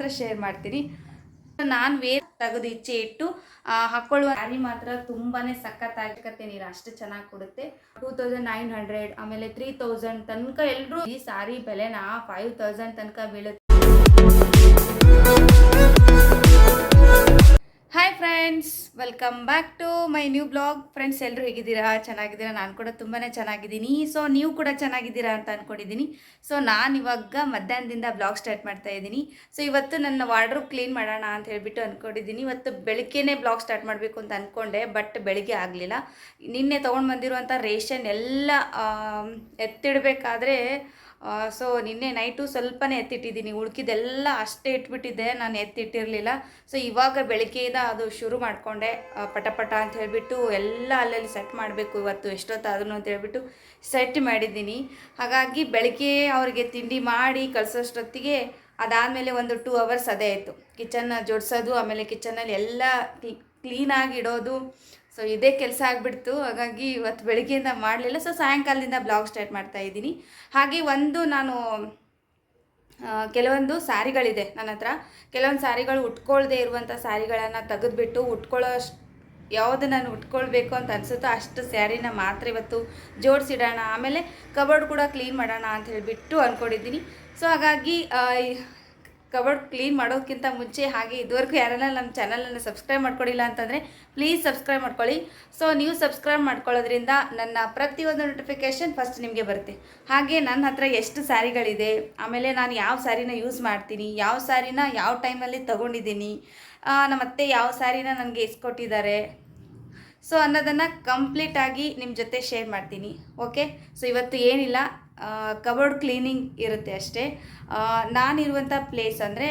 ಮಾತ್ರ ಶೇರ್ ಮಾಡ್ತೀನಿ. ನಾನು ವೇರ್ ತೆಗೆದು ಇಚ್ಛೆ ಇಟ್ಟು ಆ, ಹಾಕೊಳ್ಳುವ ಸ್ಯಾರಿ ಮಾತ್ರ ತುಂಬಾನೇ ಸಖತ್ತಾಗಿರುತ್ತೆ ನೀರು. ಅಷ್ಟು ಚೆನ್ನಾಗಿ ಕೊಡುತ್ತೆ. ಟೂ ತೌಸಂಡ್ ನೈನ್ ಹಂಡ್ರೆಡ್ ಆಮೇಲೆ ತ್ರೀ ತೌಸಂಡ್ ತನಕ ಎಲ್ಲರೂ ಈ ಸಾರಿ ಬೆಲೆನ ಫೈವ್ ತೌಸಂಡ್ ತನಕ ಬೀಳುತ್ತೆ. Hi friends welcome back to my new blog friends ಎಲ್ಲರೂ ಹೇಗಿದ್ದೀರಾ? ಚೆನ್ನಾಗಿದ್ದೀರಾ? ನಾನು ಕೂಡ ತುಂಬಾ ಚೆನ್ನಾಗಿದ್ದೀನಿ. ಸೊ ನೀವು ಕೂಡ ಚೆನ್ನಾಗಿದ್ದೀರಾ ಅಂತ ಅಂದ್ಕೊಂಡಿದ್ದೀನಿ ಸೊ ನಾನು ಇವಾಗ ಮಧ್ಯಾಹ್ನದಿಂದ ಬ್ಲಾಗ್ ಸ್ಟಾರ್ಟ್ ಮಾಡ್ತಾ ಇದ್ದೀನಿ. ಸೊ ಇವತ್ತು ನನ್ನ ವಾರ್ಡ್ರೋಬ್ ಕ್ಲೀನ್ ಮಾಡೋಣ ಅಂತ ಹೇಳಿಬಿಟ್ಟು ಅಂದ್ಕೊಂಡಿದ್ದೀನಿ ಇವತ್ತು ಬೆಳಗ್ಗೆನೇ ಬ್ಲಾಗ್ ಸ್ಟಾರ್ಟ್ ಮಾಡಬೇಕು ಅಂತ ಅಂದ್ಕೊಂಡೆ ಬಟ್ ಬೆಳಗ್ಗೆ ಆಗಲಿಲ್ಲ. ನಿನ್ನೆ ತೊಗೊಂಡು ಬಂದಿರುವಂಥ ರೇಷನ್ ಎಲ್ಲ ಎತ್ತಿಡಬೇಕಾದ್ರೆ ಸೊ ನಿನ್ನೆ ನೈಟು ಸ್ವಲ್ಪನೇ ಎತ್ತಿಟ್ಟಿದ್ದೀನಿ. ಉಳ್ಕಿದೆಲ್ಲ ಅಷ್ಟೇ ಇಟ್ಬಿಟ್ಟಿದ್ದೆ. ನಾನು ಎತ್ತಿಟ್ಟಿರಲಿಲ್ಲ. ಸೊ ಇವಾಗ ಬೆಳಗ್ಗೆಯಿಂದ ಅದು ಶುರು ಮಾಡಿಕೊಂಡೆ. ಪಟ ಪಟ ಅಂತ ಹೇಳಿಬಿಟ್ಟು ಎಲ್ಲ ಅಲ್ಲಲ್ಲಿ ಸೆಟ್ ಮಾಡಬೇಕು. ಇವತ್ತು ಎಷ್ಟೊತ್ತಾದ್ರು ಅಂತ ಹೇಳ್ಬಿಟ್ಟು ಸೆಟ್ ಮಾಡಿದ್ದೀನಿ. ಹಾಗಾಗಿ ಬೆಳಗ್ಗೆ ಅವ್ರಿಗೆ ತಿಂಡಿ ಮಾಡಿ ಕಳಿಸೋಷ್ಟೊತ್ತಿಗೆ ಅದಾದಮೇಲೆ ಒಂದು ಟೂ ಅವರ್ಸ್ ಅದೇ ಆಯಿತು. ಕಿಚನ್ನ ಜೋಡಿಸೋದು, ಆಮೇಲೆ ಕಿಚನಲ್ಲಿ ಎಲ್ಲ ಕ್ಲೀನಾಗಿ ಇಡೋದು ಸೊ ಇದೇ ಕೆಲಸ ಆಗಿಬಿಡ್ತು. ಹಾಗಾಗಿ ಇವತ್ತು ಬೆಳಗ್ಗೆಯಿಂದ ಮಾಡಲಿಲ್ಲ. ಸೊ ಸಾಯಂಕಾಲದಿಂದ ಬ್ಲಾಗ್ ಸ್ಟಾರ್ಟ್ ಮಾಡ್ತಾ ಇದ್ದೀನಿ. ಹಾಗೆ ಒಂದು ನಾನು ಕೆಲವೊಂದು ಸ್ಯಾರಿಗಳಿದೆ ನನ್ನ ಹತ್ರ. ಕೆಲವೊಂದು ಸ್ಯಾರಿಗಳು ಉಟ್ಕೊಳ್ದೇ ಇರುವಂಥ ಸ್ಯಾರಿಗಳನ್ನು ತೆಗೆದುಬಿಟ್ಟು ಉಟ್ಕೊಳ್ಳೋ ಯಾವುದು ನಾನು ಉಟ್ಕೊಳ್ಬೇಕು ಅಂತ ಅನಿಸುತ್ತೋ ಅಷ್ಟು ಸ್ಯಾರಿನ ಮಾತ್ರ ಇವತ್ತು ಜೋಡಿಸಿಡೋಣ. ಆಮೇಲೆ ಕಬೋರ್ಡ್ ಕೂಡ ಕ್ಲೀನ್ ಮಾಡೋಣ ಅಂತ ಹೇಳಿಬಿಟ್ಟು ಅಂದ್ಕೊಂಡಿದ್ದೀನಿ ಸೊ ಹಾಗಾಗಿ ಕಬರ್ಡ್ ಕ್ಲೀನ್ ಮಾಡೋದಕ್ಕಿಂತ ಮುಂಚೆ ಹಾಗೆ ಇದುವರೆಗೂ ಯಾರೆಲ್ಲ ನಮ್ಮ ಚಾನಲನ್ನು ಸಬ್ಸ್ಕ್ರೈಬ್ ಮಾಡ್ಕೊಂಡಿಲ್ಲ ಅಂತಂದರೆ ಪ್ಲೀಸ್ ಸಬ್ಸ್ಕ್ರೈಬ್ ಮಾಡ್ಕೊಳ್ಳಿ. ಸೊ ನೀವು ಸಬ್ಸ್ಕ್ರೈಬ್ ಮಾಡ್ಕೊಳ್ಳೋದ್ರಿಂದ ನನ್ನ ಪ್ರತಿಯೊಂದು ನೋಟಿಫಿಕೇಷನ್ ಫಸ್ಟ್ ನಿಮಗೆ ಬರುತ್ತೆ. ಹಾಗೆ ನನ್ನ ಹತ್ರ ಎಷ್ಟು ಸ್ಯಾರಿಗಳಿದೆ, ಆಮೇಲೆ ನಾನು ಯಾವ ಸ್ಯಾರಿನ ಯೂಸ್ ಮಾಡ್ತೀನಿ, ಯಾವ ಸ್ಯಾರಿನ ಯಾವ ಟೈಮಲ್ಲಿ ತೊಗೊಂಡಿದ್ದೀನಿ ನಮ್ಮ ಅತ್ತೆ ಯಾವ ಸ್ಯಾರಿನ ನನಗೆ ಇಸ್ಕೊಟ್ಟಿದ್ದಾರೆ. ಸೊ ಅನ್ನೋದನ್ನು ಕಂಪ್ಲೀಟಾಗಿ ನಿಮ್ಮ ಜೊತೆ ಶೇರ್ ಮಾಡ್ತೀನಿ. ಓಕೆ ಸೊ ಇವತ್ತು ಏನಿಲ್ಲ. ಕಬರ್ಡ್ ಕ್ಲೀನಿಂಗ್ ಇರುತ್ತೆ ಅಷ್ಟೇ. ನಾನಿರುವಂಥ ಪ್ಲೇಸ್ ಅಂದರೆ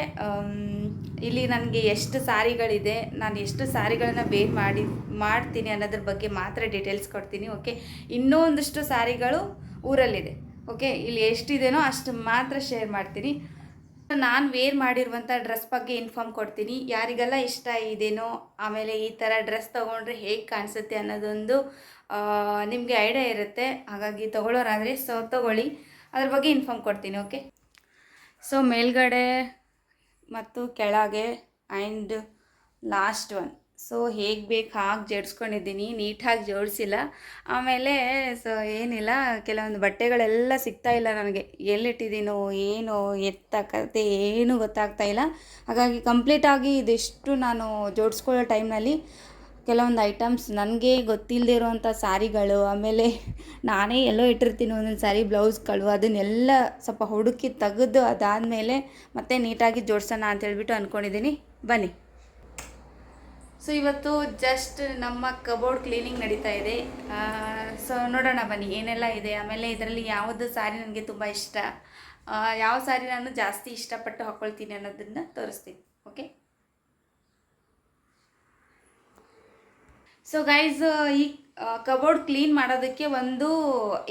ಇಲ್ಲಿ ನನಗೆ ಎಷ್ಟು ಸಾರಿಗಳಿದೆ, ನಾನು ಎಷ್ಟು ಸಾರಿಗಳನ್ನು ವೇರ್ ಮಾಡಿ, ಮಾಡ್ತೀನಿ ಅನ್ನೋದ್ರ ಬಗ್ಗೆ ಮಾತ್ರ ಡೀಟೇಲ್ಸ್ ಕೊಡ್ತೀನಿ ಓಕೆ ಇನ್ನೂ ಒಂದಷ್ಟು ಸ್ಯಾರಿಗಳು ಊರಲ್ಲಿದೆ ಓಕೆ ಇಲ್ಲಿ ಎಷ್ಟಿದೆನೋ ಅಷ್ಟು ಮಾತ್ರ ಶೇರ್ ಮಾಡ್ತೀನಿ. ನಾನು ವೇರ್ ಮಾಡಿರುವಂಥ ಡ್ರೆಸ್ ಬಗ್ಗೆ ಇನ್ಫಾರ್ಮ್ ಕೊಡ್ತೀನಿ. ಯಾರಿಗೆಲ್ಲ ಇಷ್ಟ ಇದೇನೋ, ಆಮೇಲೆ ಈ ಥರ ಡ್ರೆಸ್ ತೊಗೊಂಡ್ರೆ ಹೇಗೆ ಕಾಣಿಸುತ್ತೆ ಅನ್ನೋದೊಂದು ನಿಮಗೆ ಐಡಿಯಾ ಇರುತ್ತೆ. ಹಾಗಾಗಿ ತೊಗೊಳ್ಳೋರಾದರೆ ಸೊ ತೊಗೊಳ್ಳಿ. ಅದ್ರ ಬಗ್ಗೆ ಇನ್ಫಾರ್ಮ್ ಕೊಡ್ತೀನಿ ಓಕೆ ಸೊ ಮೇಲ್ಗಡೆ ಮತ್ತು ಕೆಳಗೆ ಆ್ಯಂಡ್ ಲಾಸ್ಟ್ ಒನ್ ಸೊ ಹೇಗೆ ಬೇಕು ಹಾಗೆ ಜೋಡಿಸ್ಕೊಂಡಿದ್ದೀನಿ, ನೀಟಾಗಿ ಜೋಡಿಸಿಲ್ಲ. ಆಮೇಲೆ ಸೊ, ಏನಿಲ್ಲ, ಕೆಲವೊಂದು ಬಟ್ಟೆಗಳೆಲ್ಲ ಸಿಗ್ತಾ ಇಲ್ಲ ನನಗೆ. ಎಲ್ಲಿಟ್ಟಿದ್ದೀನೋ, ಏನು, ಎತ್ತಕತೆ, ಏನೂ ಗೊತ್ತಾಗ್ತಾ ಇಲ್ಲ. ಹಾಗಾಗಿ ಕಂಪ್ಲೀಟಾಗಿ ಇದಿಷ್ಟು ನಾನು ಜೋಡಿಸ್ಕೊಳ್ಳೋ ಟೈಮ್ನಲ್ಲಿ ಕೆಲವೊಂದು ಐಟಮ್ಸ್ ನನಗೆ ಗೊತ್ತಿಲ್ಲದೆ ಇರುವಂಥ ಸ್ಯಾರಿಗಳು ಆಮೇಲೆ ನಾನೇ ಎಲ್ಲೋ ಇಟ್ಟಿರ್ತೀನಿ ಒಂದೊಂದು ಸ್ಯಾರಿ ಬ್ಲೌಸ್ಗಳು, ಅದನ್ನೆಲ್ಲ ಸ್ವಲ್ಪ ಹುಡುಕಿ ತೆಗೆದು ಅದಾದಮೇಲೆ ಮತ್ತೆ ನೀಟಾಗಿ ಜೋಡಿಸೋಣ ಅಂತ ಹೇಳ್ಬಿಟ್ಟು ಅಂದ್ಕೊಂಡಿದ್ದೀನಿ ಬನ್ನಿ. ಸೊ ಇವತ್ತು ಜಸ್ಟ್ ನಮ್ಮ ಕಬೋರ್ಡ್ ಕ್ಲೀನಿಂಗ್ ನಡೀತಾ ಇದೆ. ಸೊ ನೋಡೋಣ ಬನ್ನಿ, ಏನೆಲ್ಲ ಇದೆ? ಆಮೇಲೆ ಇದರಲ್ಲಿ ಯಾವುದು ಸ್ಯಾರಿ ನನಗೆ ತುಂಬ ಇಷ್ಟ? ಯಾವ ಸ್ಯಾರಿ ನಾನು ಜಾಸ್ತಿ ಇಷ್ಟಪಟ್ಟು ಹಾಕ್ಕೊಳ್ತೀನಿ ಅನ್ನೋದನ್ನು ತೋರಿಸ್ತೀನಿ ಓಕೆ ಸೊ ಗೈಸ್ ಈ ಕಬೋರ್ಡ್ ಕ್ಲೀನ್ ಮಾಡೋದಕ್ಕೆ ಒಂದು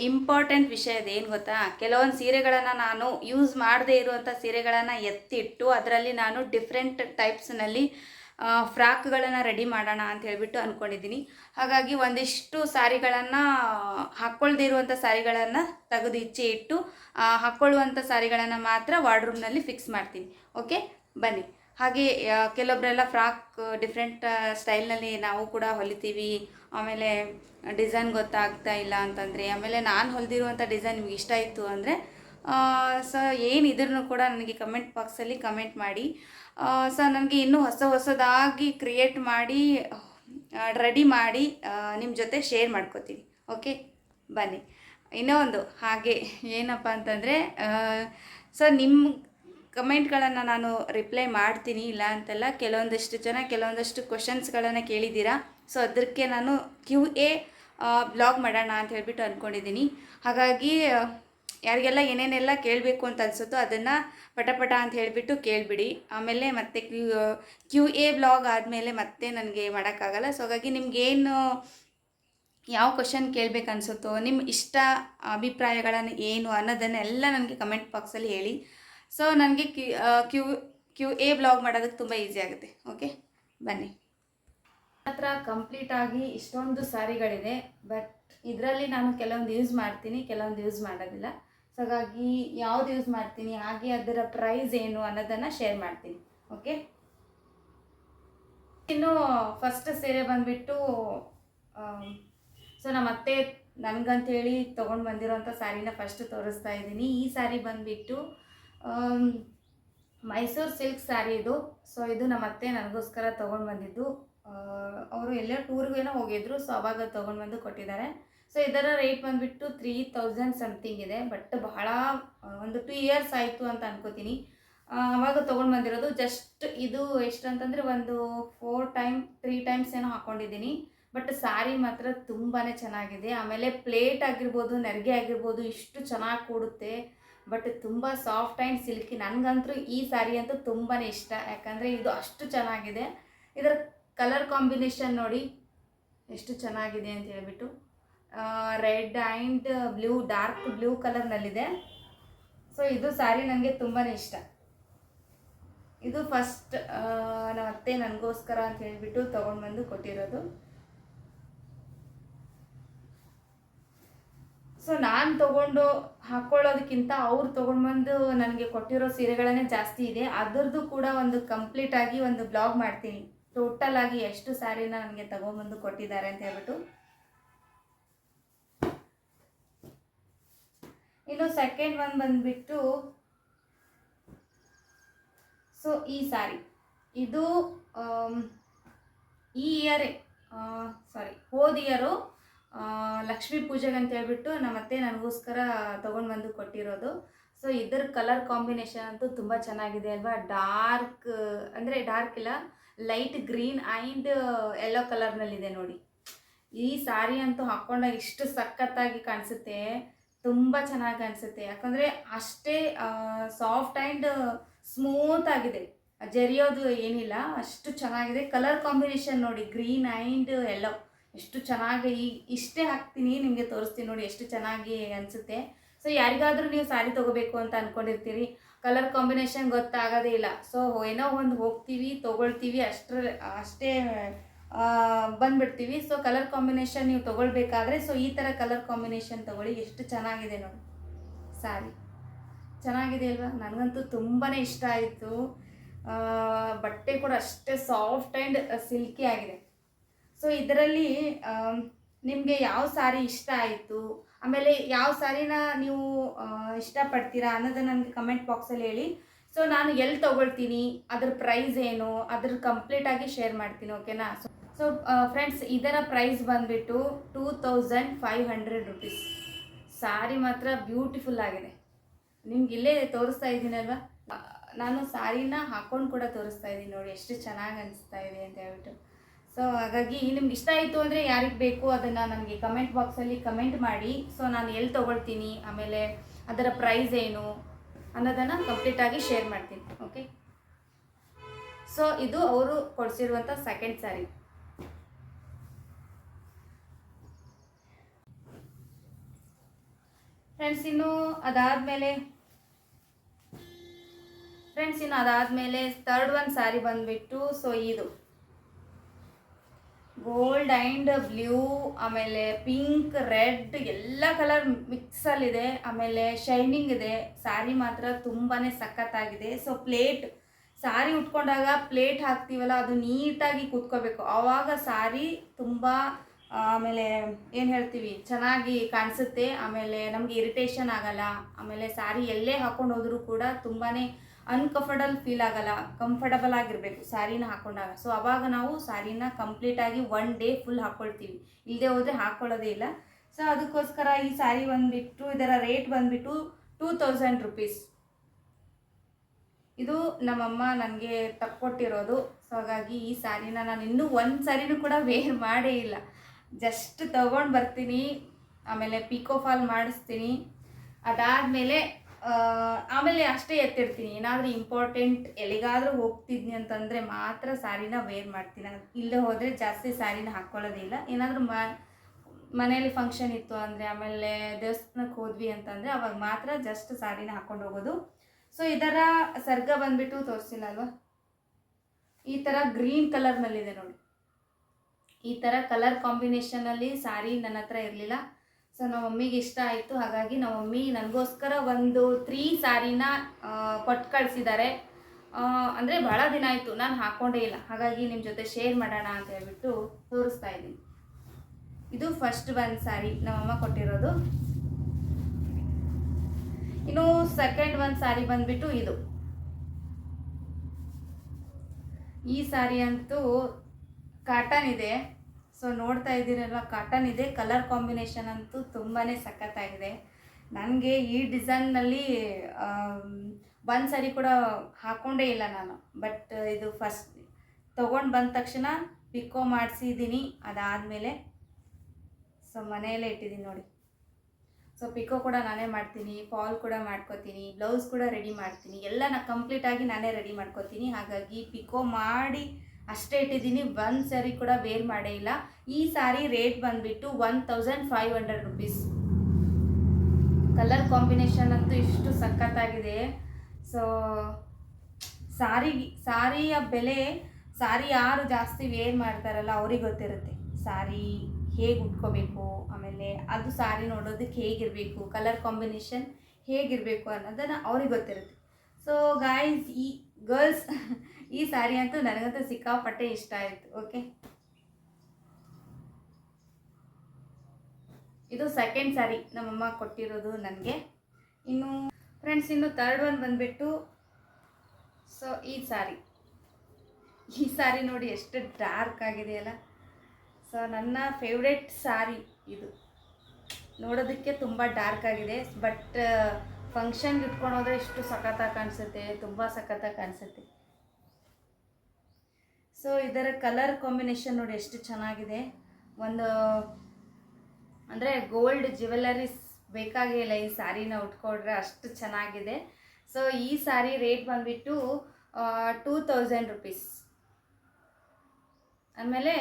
ಇಂಪಾರ್ಟೆಂಟ್ ವಿಷಯ ಇದೆ, ಏನು ಗೊತ್ತಾ? ಕೆಲವೊಂದು ಸೀರೆಗಳನ್ನು ನಾನು ಯೂಸ್ ಮಾಡದೇ ಇರುವಂಥ ಸೀರೆಗಳನ್ನು ಎತ್ತಿಟ್ಟು ಅದರಲ್ಲಿ ನಾನು ಡಿಫ್ರೆಂಟ್ ಟೈಪ್ಸ್ನಲ್ಲಿ ಫ್ರಾಕ್ಗಳನ್ನು ರೆಡಿ ಮಾಡೋಣ ಅಂತ ಹೇಳಿಬಿಟ್ಟು ಅಂದ್ಕೊಂಡಿದ್ದೀನಿ ಹಾಗಾಗಿ ಒಂದಿಷ್ಟು ಸಾರಿಗಳನ್ನು ಹಾಕ್ಕೊಳ್ದೇ ಇರುವಂಥ ಸಾರಿಗಳನ್ನು ತೆಗೆದು ಇಚ್ಛೆ ಇಟ್ಟು ಹಾಕ್ಕೊಳ್ಳುವಂಥ ಸಾರಿಗಳನ್ನು ಮಾತ್ರ ವಾರ್ಡ್ರೂಮ್ನಲ್ಲಿ ಫಿಕ್ಸ್ ಮಾಡ್ತೀನಿ. ಓಕೆ ಬನ್ನಿ. ಹಾಗೆ ಕೆಲವೊಬ್ಬರೆಲ್ಲ ಫ್ರಾಕ್ ಡಿಫ್ರೆಂಟ್ ಸ್ಟೈಲ್ನಲ್ಲಿ ನಾವು ಕೂಡ ಹೊಲಿತೀವಿ. ಆಮೇಲೆ ಡಿಸೈನ್ ಗೊತ್ತಾಗ್ತಾ ಇಲ್ಲ ಅಂತಂದರೆ, ಆಮೇಲೆ ನಾನು ಹೊಲಿದಿರುವಂಥ ಡಿಸೈನ್ ನಿಮ್ಗೆ ಇಷ್ಟ ಇತ್ತು ಅಂದರೆ ಸೊ ಇದ್ರೂ ಕೂಡ ನನಗೆ ಕಮೆಂಟ್ ಬಾಕ್ಸಲ್ಲಿ ಕಮೆಂಟ್ ಮಾಡಿ. ಸೊ ನನಗೆ ಇನ್ನೂ ಹೊಸ ಹೊಸದಾಗಿ ಕ್ರಿಯೇಟ್ ಮಾಡಿ ರೆಡಿ ಮಾಡಿ ನಿಮ್ಮ ಜೊತೆ ಶೇರ್ ಮಾಡ್ಕೋತೀನಿ. ಓಕೆ ಬನ್ನಿ. ಇನ್ನೊಂದು, ಹಾಗೆ ಏನಪ್ಪ ಅಂತಂದರೆ ಸೊ ನಿಮ್ಮ ಕಮೆಂಟ್ಗಳನ್ನು ನಾನು ರಿಪ್ಲೈ ಮಾಡ್ತೀನಿ, ಇಲ್ಲ ಅಂತೆಲ್ಲ ಕೆಲವೊಂದಷ್ಟು ಜನ ಕೆಲವೊಂದಷ್ಟು ಕ್ವಶನ್ಸ್ಗಳನ್ನು ಕೇಳಿದ್ದೀರಾ? ಸೊ ಅದಕ್ಕೆ ನಾನು ಕ್ಯೂ ಎ ಬ್ಲಾಗ್ ಮಾಡೋಣ ಅಂತ ಹೇಳಿಬಿಟ್ಟು ಅಂದ್ಕೊಂಡಿದ್ದೀನಿ ಹಾಗಾಗಿ ಯಾರಿಗೆಲ್ಲ ಏನೇನೆಲ್ಲ ಕೇಳಬೇಕು ಅಂತ ಅನಿಸುತ್ತೋ ಅದನ್ನು ಪಟಪಟ ಅಂತ ಹೇಳಿಬಿಟ್ಟು ಕೇಳಿಬಿಡಿ. ಆಮೇಲೆ ಮತ್ತೆ ಕ್ಯೂ ಕ್ಯೂ ಎ ಬ್ಲಾಗ್ ಆದಮೇಲೆ ಮತ್ತೆ ನನಗೆ ಮಾಡೋಕ್ಕಾಗಲ್ಲ. ಸೊ ಹಾಗಾಗಿ ನಿಮಗೇನು ಯಾವ ಕ್ವಶನ್ ಕೇಳಬೇಕು ಅನಿಸುತ್ತೋ ನಿಮ್ಮ ಇಷ್ಟ ಅಭಿಪ್ರಾಯಗಳನ್ನು ಏನು ಅನ್ನೋದನ್ನೆಲ್ಲ ನನಗೆ ಕಮೆಂಟ್ ಬಾಕ್ಸಲ್ಲಿ ಹೇಳಿ. ಸೊ ನನಗೆ ಕ್ಯೂ ಕ್ಯೂ ಎ ಬ್ಲಾಗ್ ಮಾಡೋದಕ್ಕೆ ತುಂಬ ಈಸಿ ಆಗುತ್ತೆ. ಓಕೆ ಬನ್ನಿ. ಹತ್ರ ಕಂಪ್ಲೀಟ್ ಆಗಿ ಇಷ್ಟೊಂದು ಸ್ಯಾರಿಗಳಿದೆ ಬಟ್ ಇದರಲ್ಲಿ ನಾನು ಕೆಲವೊಂದು ಯೂಸ್ ಮಾಡ್ತೀನಿ, ಕೆಲವೊಂದು ಯೂಸ್ ಮಾಡೋದಿಲ್ಲ. ಸೊ ಹಾಗಾಗಿ ಯಾವ್ದು ಯೂಸ್ ಮಾಡ್ತೀನಿ, ಹಾಗೆ ಅದರ ಪ್ರೈಸ್ ಏನು ಅನ್ನೋದನ್ನು ಶೇರ್ ಮಾಡ್ತೀನಿ. ಓಕೆ ಇನ್ನು ಫಸ್ಟ್ ಸೀರೆ ಬಂದುಬಿಟ್ಟು ಸೊ ನಮ್ಮ ಅತ್ತೆ ನನಗಂತೇಳಿ ತೊಗೊಂಡು ಬಂದಿರೋಂಥ ಸ್ಯಾರಿನ ಫಸ್ಟ್ ತೋರಿಸ್ತಾ ಇದ್ದೀನಿ. ಈ ಸ್ಯಾರಿ ಬಂದುಬಿಟ್ಟು ಮೈಸೂರು ಸಿಲ್ಕ್ ಸ್ಯಾರಿ ಇದು. ಸೊ ಇದು ನಮ್ಮ ಅತ್ತೆ ನನಗೋಸ್ಕರ ತೊಗೊಂಡು ಬಂದಿದ್ದು. ಅವರು ಎಲ್ಲ ಟೂರ್ಗೇನೋ ಹೋಗಿದ್ರು ಸೊ ಅವಾಗ ತೊಗೊಂಡು ಬಂದು ಕೊಟ್ಟಿದ್ದಾರೆ. ಸೊ ಇದರ ರೇಟ್ ಬಂದುಬಿಟ್ಟು ತ್ರೀ ತೌಸಂಡ್ ಸಮಥಿಂಗ್ ಇದೆ. ಬಟ್ ಬಹಳ ಒಂದು ಟೂ ಇಯರ್ಸ್ ಆಯಿತು ಅಂತ ಅನ್ಕೋತೀನಿ. ಅವಾಗ ತೊಗೊಂಡು ಬಂದಿರೋದು ಜಸ್ಟ್ ಇದು ಎಷ್ಟು ಅಂತಂದರೆ ಒಂದು ಫೋರ್ ಟೈಮ್ ತ್ರೀ ಟೈಮ್ಸ್ ಏನೋ ಹಾಕ್ಕೊಂಡಿದ್ದೀನಿ ಬಟ್ ಸ್ಯಾರಿ ಮಾತ್ರ ತುಂಬಾ ಚೆನ್ನಾಗಿದೆ. ಆಮೇಲೆ ಪ್ಲೇಟ್ ಆಗಿರ್ಬೋದು, ನೆರಿಗೆ ಆಗಿರ್ಬೋದು, ಇಷ್ಟು ಚೆನ್ನಾಗಿ ಕೂಡುತ್ತೆ. ಬಟ್ ತುಂಬ ಸಾಫ್ಟ್ ಆ್ಯಂಡ್ ಸಿಲ್ಕಿ. ನನಗಂತೂ ಈ ಸ್ಯಾರಿ ಅಂತೂ ತುಂಬಾ ಇಷ್ಟ. ಯಾಕಂದರೆ ಇದು ಅಷ್ಟು ಚೆನ್ನಾಗಿದೆ. ಇದರ ಕಲರ್ ಕಾಂಬಿನೇಷನ್ ನೋಡಿ ಎಷ್ಟು ಚೆನ್ನಾಗಿದೆ ಅಂತ ಹೇಳ್ಬಿಟ್ಟು red and blue, dark blue ಕಲರ್ನಲ್ಲಿದೆ. So ಇದು ಸ್ಯಾರಿ ನನಗೆ ತುಂಬಾ ಇಷ್ಟ. ಇದು ಫಸ್ಟ್ ನಮ್ಮ ಅತ್ತೆ ನನಗೋಸ್ಕರ ಅಂತ ಹೇಳಿಬಿಟ್ಟು ತೊಗೊಂಡು ಬಂದು ಕೊಟ್ಟಿರೋದು. ಸೊ ನಾನು ತೊಗೊಂಡು ಹಾಕ್ಕೊಳ್ಳೋದಕ್ಕಿಂತ ಅವ್ರು ತೊಗೊಂಡು ಬಂದು ನನಗೆ ಕೊಟ್ಟಿರೋ ಸೀರೆಗಳನ್ನೇ ಜಾಸ್ತಿ ಇದೆ. ಅದರದ್ದು ಕೂಡ ಒಂದು ಕಂಪ್ಲೀಟ್ ಆಗಿ ಒಂದು ಬ್ಲಾಗ್ ಮಾಡ್ತೀನಿ. ಟೋಟಲ್ ಆಗಿ ಎಷ್ಟು ಸ್ಯಾರಿನ ನನಗೆ ತಗೊಂಬಂದು ಕೊಟ್ಟಿದ್ದಾರೆ ಅಂತ ಹೇಳ್ಬಿಟ್ಟು. ಇನ್ನು ಸೆಕೆಂಡ್ ಒನ್ ಬಂದ್ಬಿಟ್ಟು ಸೊ ಈ ಸ್ಯಾರಿ ಇದು ಈ ಇಯರೇ ಸಾರಿ ಹೋದ ಇಯರು ಲಕ್ಷ್ಮೀ ಪೂಜೆಗೆ ಅಂತ ಹೇಳ್ಬಿಟ್ಟು ನಮ್ಮ ಅತ್ತೆ ನನಗೋಸ್ಕರ ತೊಗೊಂಡು ಬಂದು ಕೊಟ್ಟಿರೋದು. ಸೊ ಇದರ ಕಲರ್ ಕಾಂಬಿನೇಷನ್ ಅಂತೂ ತುಂಬ ಚೆನ್ನಾಗಿದೆ ಅಲ್ವಾ? ಡಾರ್ಕ್ ಅಂದರೆ ಡಾರ್ಕ್ ಇಲ್ಲ ಲೈಟ್ ಗ್ರೀನ್ ಆ್ಯಂಡ್ ಯೆಲ್ಲೋ ಕಲರ್ನಲ್ಲಿದೆ ನೋಡಿ. ಈ ಸಾರಿ ಅಂತೂ ಹಾಕ್ಕೊಂಡಾಗ ಇಷ್ಟು ಸಖತ್ತಾಗಿ ಕಾಣಿಸುತ್ತೆ. ತುಂಬ ಚೆನ್ನಾಗಿ ಕಾಣಿಸುತ್ತೆ. ಯಾಕಂದರೆ ಅಷ್ಟೇ ಸಾಫ್ಟ್ ಆ್ಯಂಡ್ ಸ್ಮೂತ್ ಆಗಿದೆ. ಜರಿಯೋದು ಏನಿಲ್ಲ, ಅಷ್ಟು ಚೆನ್ನಾಗಿದೆ. ಕಲರ್ ಕಾಂಬಿನೇಷನ್ ನೋಡಿ ಗ್ರೀನ್ ಆ್ಯಂಡ್ ಎಲ್ಲೋ ಎಷ್ಟು ಚೆನ್ನಾಗಿ ಈ ಇಷ್ಟೇ ಹಾಕ್ತೀನಿ, ನಿಮಗೆ ತೋರಿಸ್ತೀನಿ ನೋಡಿ ಎಷ್ಟು ಚೆನ್ನಾಗಿ ಅನಿಸುತ್ತೆ. ಸೊ ಯಾರಿಗಾದರೂ ನೀವು ಸಾರಿ ತೊಗೋಬೇಕು ಅಂತ ಅಂದ್ಕೊಂಡಿರ್ತೀರಿ ಕಲರ್ ಕಾಂಬಿನೇಷನ್ ಗೊತ್ತಾಗೋದೇ ಇಲ್ಲ. ಸೊ ಏನೋ ಒಂದು ಹೋಗ್ತೀವಿ, ತೊಗೊಳ್ತೀವಿ, ಅಷ್ಟರ, ಅಷ್ಟೇ ಬಂದ್ಬಿಡ್ತೀವಿ. ಸೊ ಕಲರ್ ಕಾಂಬಿನೇಷನ್ ನೀವು ತೊಗೊಳ್ಬೇಕಾದ್ರೆ ಸೊ ಈ ಥರ ಕಲರ್ ಕಾಂಬಿನೇಷನ್ ತೊಗೊಳ್ಳಿ, ಎಷ್ಟು ಚೆನ್ನಾಗಿದೆ ನೋಡಿ. ಸಾರಿ ಚೆನ್ನಾಗಿದೆ ಅಲ್ವಾ? ನನಗಂತೂ ತುಂಬಾ ಇಷ್ಟ ಆಯಿತು. ಬಟ್ಟೆ ಕೂಡ ಅಷ್ಟೇ ಸಾಫ್ಟ್ ಆ್ಯಂಡ್ ಸಿಲ್ಕಿ ಆಗಿದೆ. ಸೊ ಇದರಲ್ಲಿ ನಿಮಗೆ ಯಾವ ಸಾರಿ ಇಷ್ಟ ಆಯಿತು? ಆಮೇಲೆ ಯಾವ ಸಾರಿನ ನೀವು ಇಷ್ಟಪಡ್ತೀರಾ ಅನ್ನೋದನ್ನ ನನಗೆ ಕಮೆಂಟ್ ಬಾಕ್ಸಲ್ಲಿ ಹೇಳಿ. ಸೊ ನಾನು ಎಲ್ಲಿ ತೊಗೊಳ್ತೀನಿ? ಅದ್ರ ಪ್ರೈಸ್ ಏನು? ಅದ್ರ ಕಂಪ್ಲೀಟಾಗಿ ಶೇರ್ ಮಾಡ್ತೀನಿ ಓಕೆನಾ ಸೊ ಸೊ ಫ್ರೆಂಡ್ಸ್ ಇದರ ಪ್ರೈಸ್ ಬಂದುಬಿಟ್ಟು two thousand five hundred rupees sari ಮಾತ್ರ ಬ್ಯೂಟಿಫುಲ್ ಆಗಿದೆ. ನಿಮ್ಗೆ ಇಲ್ಲೇ ತೋರಿಸ್ತಾ ಇದ್ದೀನಲ್ವಾ ನಾನು ಸಾರಿನ ಹಾಕೊಂಡು ಕೂಡ ತೋರಿಸ್ತಾ ಇದ್ದೀನಿ ನೋಡಿ, ಎಷ್ಟು ಚೆನ್ನಾಗಿ ಅನಿಸ್ತಾ ಇದೆ ಅಂತ ಹೇಳ್ಬಿಟ್ಟು. ಸೊ ಹಾಗಾಗಿ ನಿಮ್ಗೆ ಇಷ್ಟ ಆಯಿತು ಅಂದರೆ ಯಾರಿಗೆ ಬೇಕು ಅದನ್ನು ನನಗೆ ಕಮೆಂಟ್ ಬಾಕ್ಸಲ್ಲಿ ಕಮೆಂಟ್ ಮಾಡಿ. ಸೊ ನಾನು ಎಲ್ಲಿ ತೊಗೊಳ್ತೀನಿ? ಆಮೇಲೆ ಅದರ ಪ್ರೈಸ್ ಏನು ಅನ್ನೋದನ್ನು ಕಂಪ್ಲೀಟಾಗಿ ಶೇರ್ ಮಾಡ್ತೀನಿ. ಓಕೆ ಸೊ ಇದು ಅವರು ಕೊಡಿಸಿರುವಂಥ ಸೆಕೆಂಡ್ ಸ್ಯಾರಿ ಫ್ರೆಂಡ್ಸ್ ಇನ್ನು ಅದಾದಮೇಲೆ ಫ್ರೆಂಡ್ಸ್ ಇನ್ನು ಅದಾದಮೇಲೆ ತರ್ಡ್ ಒಂದು ಸ್ಯಾರಿ ಬಂದುಬಿಟ್ಟು ಸೊ ಇದು. ಗೋಲ್ಡ್ ಆ್ಯಂಡ್ ಬ್ಲೂ, ಆಮೇಲೆ ಪಿಂಕ್, ರೆಡ್, ಎಲ್ಲ ಕಲರ್ ಮಿಕ್ಸಲ್ಲಿದೆ ಆಮೇಲೆ ಶೈನಿಂಗ್ ಇದೆ. ಸ್ಯಾರಿ ಮಾತ್ರ ತುಂಬಾ ಸಖತ್ತಾಗಿದೆ. ಸೊ ಪ್ಲೇಟ್ ಸ್ಯಾರಿ ಉಟ್ಕೊಂಡಾಗ ಪ್ಲೇಟ್ ಹಾಕ್ತೀವಲ್ಲ, ಅದು ನೀಟಾಗಿ ಕೂತ್ಕೋಬೇಕು. ಆವಾಗ ಸ್ಯಾರಿ ತುಂಬ, ಆಮೇಲೆ ಏನು ಹೇಳ್ತೀವಿ, ಚೆನ್ನಾಗಿ ಕಾಣಿಸುತ್ತೆ. ಆಮೇಲೆ ನಮಗೆ ಇರಿಟೇಷನ್ ಆಗಲ್ಲ. ಆಮೇಲೆ ಸ್ಯಾರಿ ಎಲ್ಲೇ ಹಾಕೊಂಡು ಹೋದರೂ ಕೂಡ ತುಂಬಾ ಅನ್ಕಂಫರ್ಟಬಲ್ ಫೀಲ್ ಆಗಲ್ಲ ಕಂಫರ್ಟಬಲ್ ಆಗಿರಬೇಕು ಸ್ಯಾರಿನ ಹಾಕೊಂಡಾಗ. ಸೊ ಅವಾಗ ನಾವು ಸ್ಯಾರಿನ ಕಂಪ್ಲೀಟಾಗಿ ಒನ್ ಡೇ ಫುಲ್ ಹಾಕ್ಕೊಳ್ತೀವಿ ಇಲ್ಲದೆ ಹೋದರೆ ಹಾಕ್ಕೊಳ್ಳೋದೇ ಇಲ್ಲ. ಸೊ ಅದಕ್ಕೋಸ್ಕರ ಈ ಸ್ಯಾರಿ ಬಂದುಬಿಟ್ಟು, ಇದರ ರೇಟ್ ಬಂದುಬಿಟ್ಟು ಟೂ ತೌಸಂಡ್ ರುಪೀಸ್ ಇದು ನಮ್ಮಮ್ಮ ನನಗೆ ತಕ್ಕೊಟ್ಟಿರೋದು. ಸೊ ಹಾಗಾಗಿ ಈ ಸ್ಯಾರಿನ ನಾನು ಇನ್ನೂ ಒಂದು ಸಾರಿನೂ ಕೂಡ ವೇರ್ ಮಾಡೇ ಇಲ್ಲ. ಜಸ್ಟ್ ತಗೊಂಡು ಬರ್ತೀನಿ. ಆಮೇಲೆ ಪಿಕೋ ಫಾಲ್ ಮಾಡಿಸ್ತೀನಿ. ಅದಾದಮೇಲೆ ಆಮೇಲೆ ಅಷ್ಟೇ ಎತ್ತಿರ್ತೀನಿ ಏನಾದರೂ ಇಂಪಾರ್ಟೆಂಟ್ ಎಲ್ಲಿಗಾದರೂ ಹೋಗ್ತಿದ್ನಿ ಅಂತಂದರೆ ಮಾತ್ರ ಸಾರಿನ ವೇರ್ ಮಾಡ್ತೀನಿ. ಇಲ್ಲೇ ಹೋದರೆ ಜಾಸ್ತಿ ಸ್ಯಾರಿನ ಹಾಕ್ಕೊಳ್ಳೋದಿಲ್ಲ ಏನಾದರೂ ಮ, ಮನೆಯಲ್ಲಿ ಫಂಕ್ಷನ್ ಇತ್ತು ಅಂದರೆ ಆಮೇಲೆ ದೇವಸ್ಥಾನಕ್ಕೆ ಹೋದ್ವಿ ಅಂತಂದರೆ ಅವಾಗ ಮಾತ್ರ ಜಸ್ಟ್ ಸಾರಿನ ಹಾಕ್ಕೊಂಡು ಹೋಗೋದು. ಸೊ ಇದರ ಸರ್ಗ ಬಂದ್ಬಿಟ್ಟು ತೋರಿಸಿಲ್ಲ ಈ ಥರ ಗ್ರೀನ್ ಕಲರ್ನಲ್ಲಿದೆ ನೋಡಿ. ಈ ಥರ ಕಲರ್ ಕಾಂಬಿನೇಷನಲ್ಲಿ ಸಾರಿ ನನ್ನ ಹತ್ರ ಇರಲಿಲ್ಲ. ಸೊ ನಮ್ಮ ಮಮ್ಮಿಗೆ ಇಷ್ಟ ಆಯಿತು. ಹಾಗಾಗಿ ನಮ್ಮ ಮಮ್ಮಿ ನನಗೋಸ್ಕರ ಒಂದು ತ್ರೀ ಸ್ಯಾರಿನ ಕೊಟ್ಟು ಕಳಿಸಿದ್ದಾರೆ. ಅಂದರೆ ಭಾಳ ದಿನ ಆಯಿತು. ನಾನು ಹಾಕ್ಕೊಂಡೇ ಇಲ್ಲ. ಹಾಗಾಗಿ ನಿಮ್ಮ ಜೊತೆ ಶೇರ್ ಮಾಡೋಣ ಅಂತ ಹೇಳ್ಬಿಟ್ಟು ತೋರಿಸ್ತಾ ಇದ್ದೀನಿ. ಇದು ಫಸ್ಟ್ ಒಂದು ಸ್ಯಾರಿ ನಮ್ಮಮ್ಮ ಕೊಟ್ಟಿರೋದು. ಇನ್ನು ಸೆಕೆಂಡ್ ಒಂದು ಸ್ಯಾರಿ ಬಂದ್ಬಿಟ್ಟು ಇದು. ಈ ಸ್ಯಾರಿ ಅಂತೂ ಕಾಟನ್ ಇದೆ. ಸೊ ನೋಡ್ತಾ ಇದ್ದೀರಲ್ವ ಕಾಟನ್ ಇದೆ ಕಲರ್ ಕಾಂಬಿನೇಷನ್ ಅಂತೂ ತುಂಬಾ ಸಖತ್ತಾಗಿದೆ. ನನಗೆ ಈ ಡಿಸೈನ್ನಲ್ಲಿ ಒಂದು ಸರಿ ಕೂಡ ಹಾಕ್ಕೊಂಡೇ ಇಲ್ಲ ನಾನು. ಬಟ್ ಇದು ಫಸ್ಟ್ ತೊಗೊಂಡು ಬಂದ ತಕ್ಷಣ ಪಿಕೋ ಮಾಡಿಸಿದ್ದೀನಿ. ಅದಾದಮೇಲೆ ಸೊ ಮನೆಯಲ್ಲೇ ಇಟ್ಟಿದ್ದೀನಿ ನೋಡಿ. ಸೊ ಪಿಕೋ ಕೂಡ ನಾನೇ ಮಾಡ್ತೀನಿ ಫಾಲ್ ಕೂಡ ಮಾಡ್ಕೋತೀನಿ ಬ್ಲೌಸ್ ಕೂಡ ರೆಡಿ ಮಾಡ್ತೀನಿ. ಎಲ್ಲ ನಾ ಕಂಪ್ಲೀಟಾಗಿ ನಾನೇ ರೆಡಿ ಮಾಡ್ಕೋತೀನಿ. ಹಾಗಾಗಿ ಪಿಕೋ ಮಾಡಿ ಅಷ್ಟೇ ಇಟ್ಟಿದ್ದೀನಿ. ಒಂದು ಸ್ಯಾರಿ ಕೂಡ ವೇರ್ ಮಾಡೇ ಇಲ್ಲ. ಈ ಸಾರಿ ರೇಟ್ ಬಂದುಬಿಟ್ಟು one thousand five hundred rupees colour combination ಅಂತೂ ಇಷ್ಟು ಸಖತ್ತಾಗಿದೆ. ಸೊ ಸಾರಿ ಸಾರಿಯ ಬೆಲೆ ಸಾರಿ ಯಾರು ಜಾಸ್ತಿ ವೇರ್ ಮಾಡ್ತಾರಲ್ಲ ಅವ್ರಿಗೆ ಗೊತ್ತಿರುತ್ತೆ. ಸಾರಿ ಹೇಗೆ ಉಟ್ಕೋಬೇಕು, ಆಮೇಲೆ ಅದು ಸಾರಿ ನೋಡೋದಕ್ಕೆ ಹೇಗಿರಬೇಕು ಕಲರ್ ಕಾಂಬಿನೇಷನ್ ಹೇಗಿರಬೇಕು ಅನ್ನೋದನ್ನು ಅವ್ರಿಗೆ ಗೊತ್ತಿರುತ್ತೆ. ಸೊ ಗಾಯ್ಸ್ ಈ ಗರ್ಲ್ಸ್ ಈ ಸ್ಯಾರಿ ಅಂತೂ ನನಗಂತೂ ಸಿಕ್ಕಾಪಟ್ಟೆ ಇಷ್ಟ ಆಯಿತು ಓಕೆ ಇದು ಸೆಕೆಂಡ್ ಸ್ಯಾರಿ ನಮ್ಮಮ್ಮ ಕೊಟ್ಟಿರೋದು ನನಗೆ. ಇನ್ನು ಫ್ರೆಂಡ್ಸ್ ಇನ್ನು ತರ್ಡ್ ಒನ್ ಬಂದುಬಿಟ್ಟು ಸೊ ಈ ಸ್ಯಾರಿ ಈ ಸ್ಯಾರಿ ನೋಡಿ ಎಷ್ಟು ಡಾರ್ಕ್ ಆಗಿದೆಯಲ್ಲ ಸೊ ನನ್ನ ಫೇವ್ರೆಟ್ ಸ್ಯಾರಿ ಇದು. ನೋಡೋದಕ್ಕೆ ತುಂಬ ಡಾರ್ಕ್ ಆಗಿದೆ ಬಟ್ ಫಂಕ್ಷನ್ಗೆ ಇಟ್ಕೊಂಡು ಹೋದ್ರೆ ಎಷ್ಟು ಸಖತ್ತಾಗಿ ಕಾಣಿಸುತ್ತೆ, ತುಂಬ ಸಖತ್ತಾಗಿ ಕಾಣಿಸುತ್ತೆ. ಸೊ ಇದರ ಕಲರ್ ಕಾಂಬಿನೇಷನ್ ನೋಡಿ ಎಷ್ಟು ಚೆನ್ನಾಗಿದೆ. ಒಂದು, ಅಂದರೆ ಗೋಲ್ಡ್ ಜ್ಯುವೆಲರೀಸ್ ಬೇಕಾಗೇ ಇಲ್ಲ ಈ ಸ್ಯಾರಿನ ಉಟ್ಕೊಂಡ್ರೆ ಅಷ್ಟು ಚೆನ್ನಾಗಿದೆ. ಸೊ ಈ ಸ್ಯಾರಿ ರೇಟ್ ಬಂದುಬಿಟ್ಟು ಟೂ ತೌಸಂಡ್ ರುಪೀಸ್ ಆಮೇಲೆ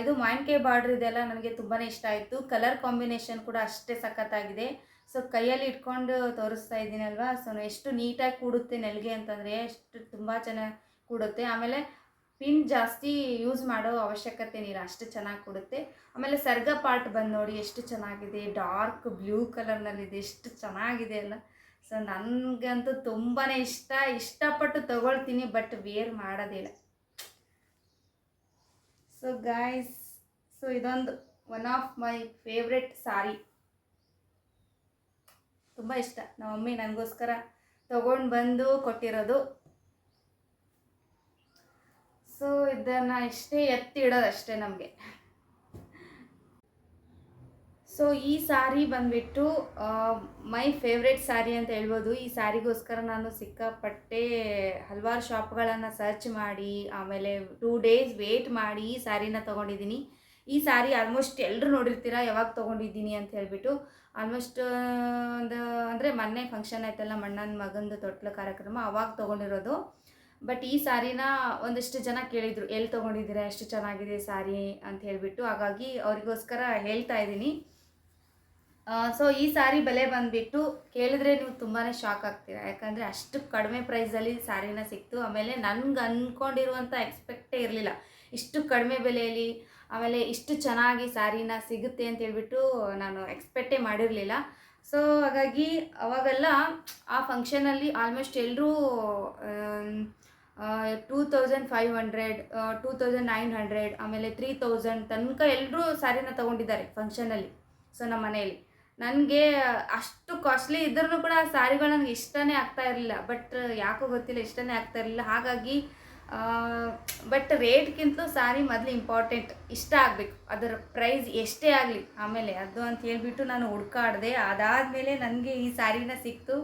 ಇದು ಮಾವಿನಕಾಯಿ ಬಾರ್ಡ್ರ್ ಇದೆಲ್ಲ ನನಗೆ ತುಂಬಾ ಇಷ್ಟ ಆಯಿತು. ಕಲರ್ ಕಾಂಬಿನೇಷನ್ ಕೂಡ ಅಷ್ಟೇ ಸಖತ್ತಾಗಿದೆ. ಸೊ ಕೈಯಲ್ಲಿ ಇಟ್ಕೊಂಡು ತೋರಿಸ್ತಾ ಇದ್ದೀನಲ್ವಾ ಸೊ ಎಷ್ಟು ನೀಟಾಗಿ ಕೂಡುತ್ತೆ ನೆಲ್ಗೆ ಅಂತಂದರೆ, ಎಷ್ಟು ತುಂಬ ಚೆನ್ನಾಗಿ ಕೂಡುತ್ತೆ. ಆಮೇಲೆ ಪಿನ್ ಜಾಸ್ತಿ ಯೂಸ್ ಮಾಡೋ ಅವಶ್ಯಕತೆ ನೀರು ಅಷ್ಟು ಚೆನ್ನಾಗಿ ಕೊಡುತ್ತೆ. ಆಮೇಲೆ ಸರ್ಗ ಪಾರ್ಟ್ ಬಂದು ನೋಡಿ ಎಷ್ಟು ಚೆನ್ನಾಗಿದೆ, ಡಾರ್ಕ್ ಬ್ಲೂ ಕಲರ್ನಲ್ಲಿದೆ, ಎಷ್ಟು ಚೆನ್ನಾಗಿದೆ ಅಲ್ಲ. ಸೊ ನನಗಂತೂ ತುಂಬಾ ಇಷ್ಟ, ಇಷ್ಟಪಟ್ಟು ತಗೊಳ್ತೀನಿ, ಬಟ್ ವೇರ್ ಮಾಡೋದಿಲ್ಲ. ಸೊ ಗಾಯ್ಸ್, ಸೊ ಇದೊಂದು one of my favourite sari. ತುಂಬ ಇಷ್ಟ. ನಮ್ಮ ಮಮ್ಮಿ ನನಗೋಸ್ಕರ ತಗೊಂಡು ಬಂದು ಕೊಟ್ಟಿರೋದು. ಸೊ, ಇದನ್ನು ಇಷ್ಟೇ ಎತ್ತಿ ಇಡೋದು ಅಷ್ಟೇ ನಮಗೆ. ಸೊ, ಈ ಸಾರಿ ಬಂದ್ಬಿಟ್ಟು ಮೈ ಫೇವ್ರೆಟ್ ಸಾರಿ ಅಂತ ಹೇಳ್ಬೋದು. ಈ ಸಾರಿಗೋಸ್ಕರ ನಾನು ಸಿಕ್ಕಾಪಟ್ಟೆ ಹಲವಾರು ಶಾಪ್ಗಳನ್ನು ಸರ್ಚ್ ಮಾಡಿ, ಆಮೇಲೆ ಟೂ ಡೇಸ್ ವೇಟ್ ಮಾಡಿ ಈ ಸಾರಿನ ತೊಗೊಂಡಿದ್ದೀನಿ. ಈ ಸಾರಿ ಆಲ್ಮೋಸ್ಟ್ ಎಲ್ಲರೂ ನೋಡಿರ್ತೀರ, ಯಾವಾಗ ತೊಗೊಂಡಿದ್ದೀನಿ ಅಂತ ಹೇಳ್ಬಿಟ್ಟು. ಆಲ್ಮೋಸ್ಟ್ ಒಂದು, ಅಂದರೆ ಮೊನ್ನೆ ಫಂಕ್ಷನ್ ಆಯ್ತಲ್ಲ ಮಣ್ಣನ ಮಗಂದು ತೊಟ್ಲ ಕಾರ್ಯಕ್ರಮ, ಅವಾಗ ತೊಗೊಂಡಿರೋದು. ಬಟ್ ಈ ಸ್ಯಾರಿನ ಒಂದಿಷ್ಟು ಜನ ಕೇಳಿದರು, ಎಲ್ಲಿ ತೊಗೊಂಡಿದ್ದೀರ? ಎಷ್ಟು ಚೆನ್ನಾಗಿದೆ ಸ್ಯಾರಿ ಅಂತ ಹೇಳಿಬಿಟ್ಟು. ಹಾಗಾಗಿ ಅವರಿಗೋಸ್ಕರ ಹೇಳ್ತಾ ಇದ್ದೀನಿ. ಸೊ ಈ ಸ್ಯಾರಿ ಬೆಲೆ ಬಂದುಬಿಟ್ಟು ಕೇಳಿದ್ರೆ ನೀವು ತುಂಬಾ ಶಾಕ್ ಆಗ್ತೀರಾ. ಯಾಕಂದರೆ ಅಷ್ಟು ಕಡಿಮೆ ಪ್ರೈಸಲ್ಲಿ ಸ್ಯಾರಿನ ಸಿಕ್ತು. ಆಮೇಲೆ ನನ್ಗೆ ಅಂದ್ಕೊಂಡಿರುವಂಥ ಎಕ್ಸ್ಪೆಕ್ಟೇ ಇರಲಿಲ್ಲ. ಇಷ್ಟು ಕಡಿಮೆ ಬೆಲೆಯಲ್ಲಿ, ಆಮೇಲೆ ಇಷ್ಟು ಚೆನ್ನಾಗಿ ಸ್ಯಾರಿನ ಸಿಗುತ್ತೆ ಅಂತ ಹೇಳ್ಬಿಟ್ಟು ನಾನು ಎಕ್ಸ್ಪೆಕ್ಟೇ ಮಾಡಿರಲಿಲ್ಲ. ಸೊ ಹಾಗಾಗಿ ಅವಾಗೆಲ್ಲ ಆ ಫಂಕ್ಷನಲ್ಲಿ ಆಲ್ಮೋಸ್ಟ್ ಎಲ್ಲರೂ two thousand five hundred two thousand nine hundred ಆಮೇಲೆ ತ್ರೀ ತೌಸಂಡ್ ತನಕ ಎಲ್ಲರೂ ಸ್ಯಾರಿನ ತೊಗೊಂಡಿದ್ದಾರೆ ಫಂಕ್ಷನಲ್ಲಿ ಸೊ ನಮ್ಮ ಮನೆಯಲ್ಲಿ. ನನಗೆ ಅಷ್ಟು ಕಾಸ್ಟ್ಲಿ ಇದ್ರೂ ಕೂಡ ಆ ಸ್ಯಾರಿಗಳು ನನಗೆ ಇಷ್ಟನೇ ಆಗ್ತಾ ಇರಲಿಲ್ಲ ಬಟ್ ಯಾಕೋ ಗೊತ್ತಿಲ್ಲ, ಇಷ್ಟನೇ ಆಗ್ತಾ ಇರಲಿಲ್ಲ. ಹಾಗಾಗಿ ಬಟ್ ರೇಟ್ಗಿಂತ ಸ್ಯಾರಿ ಮೊದಲು ಇಂಪಾರ್ಟೆಂಟ್ ಇಷ್ಟ ಆಗಬೇಕು. ಅದರ ಪ್ರೈಸ್ ಎಷ್ಟೇ ಆಗಲಿ, ಆಮೇಲೆ ಅದು ಅಂತ ಹೇಳಿಬಿಟ್ಟು ನಾನು ಹುಡ್ಕಾಡಿದೆ, ಅದಾದಮೇಲೆ ನನಗೆ ಈ ಸ್ಯಾರಿನ ಸಿಕ್ತು.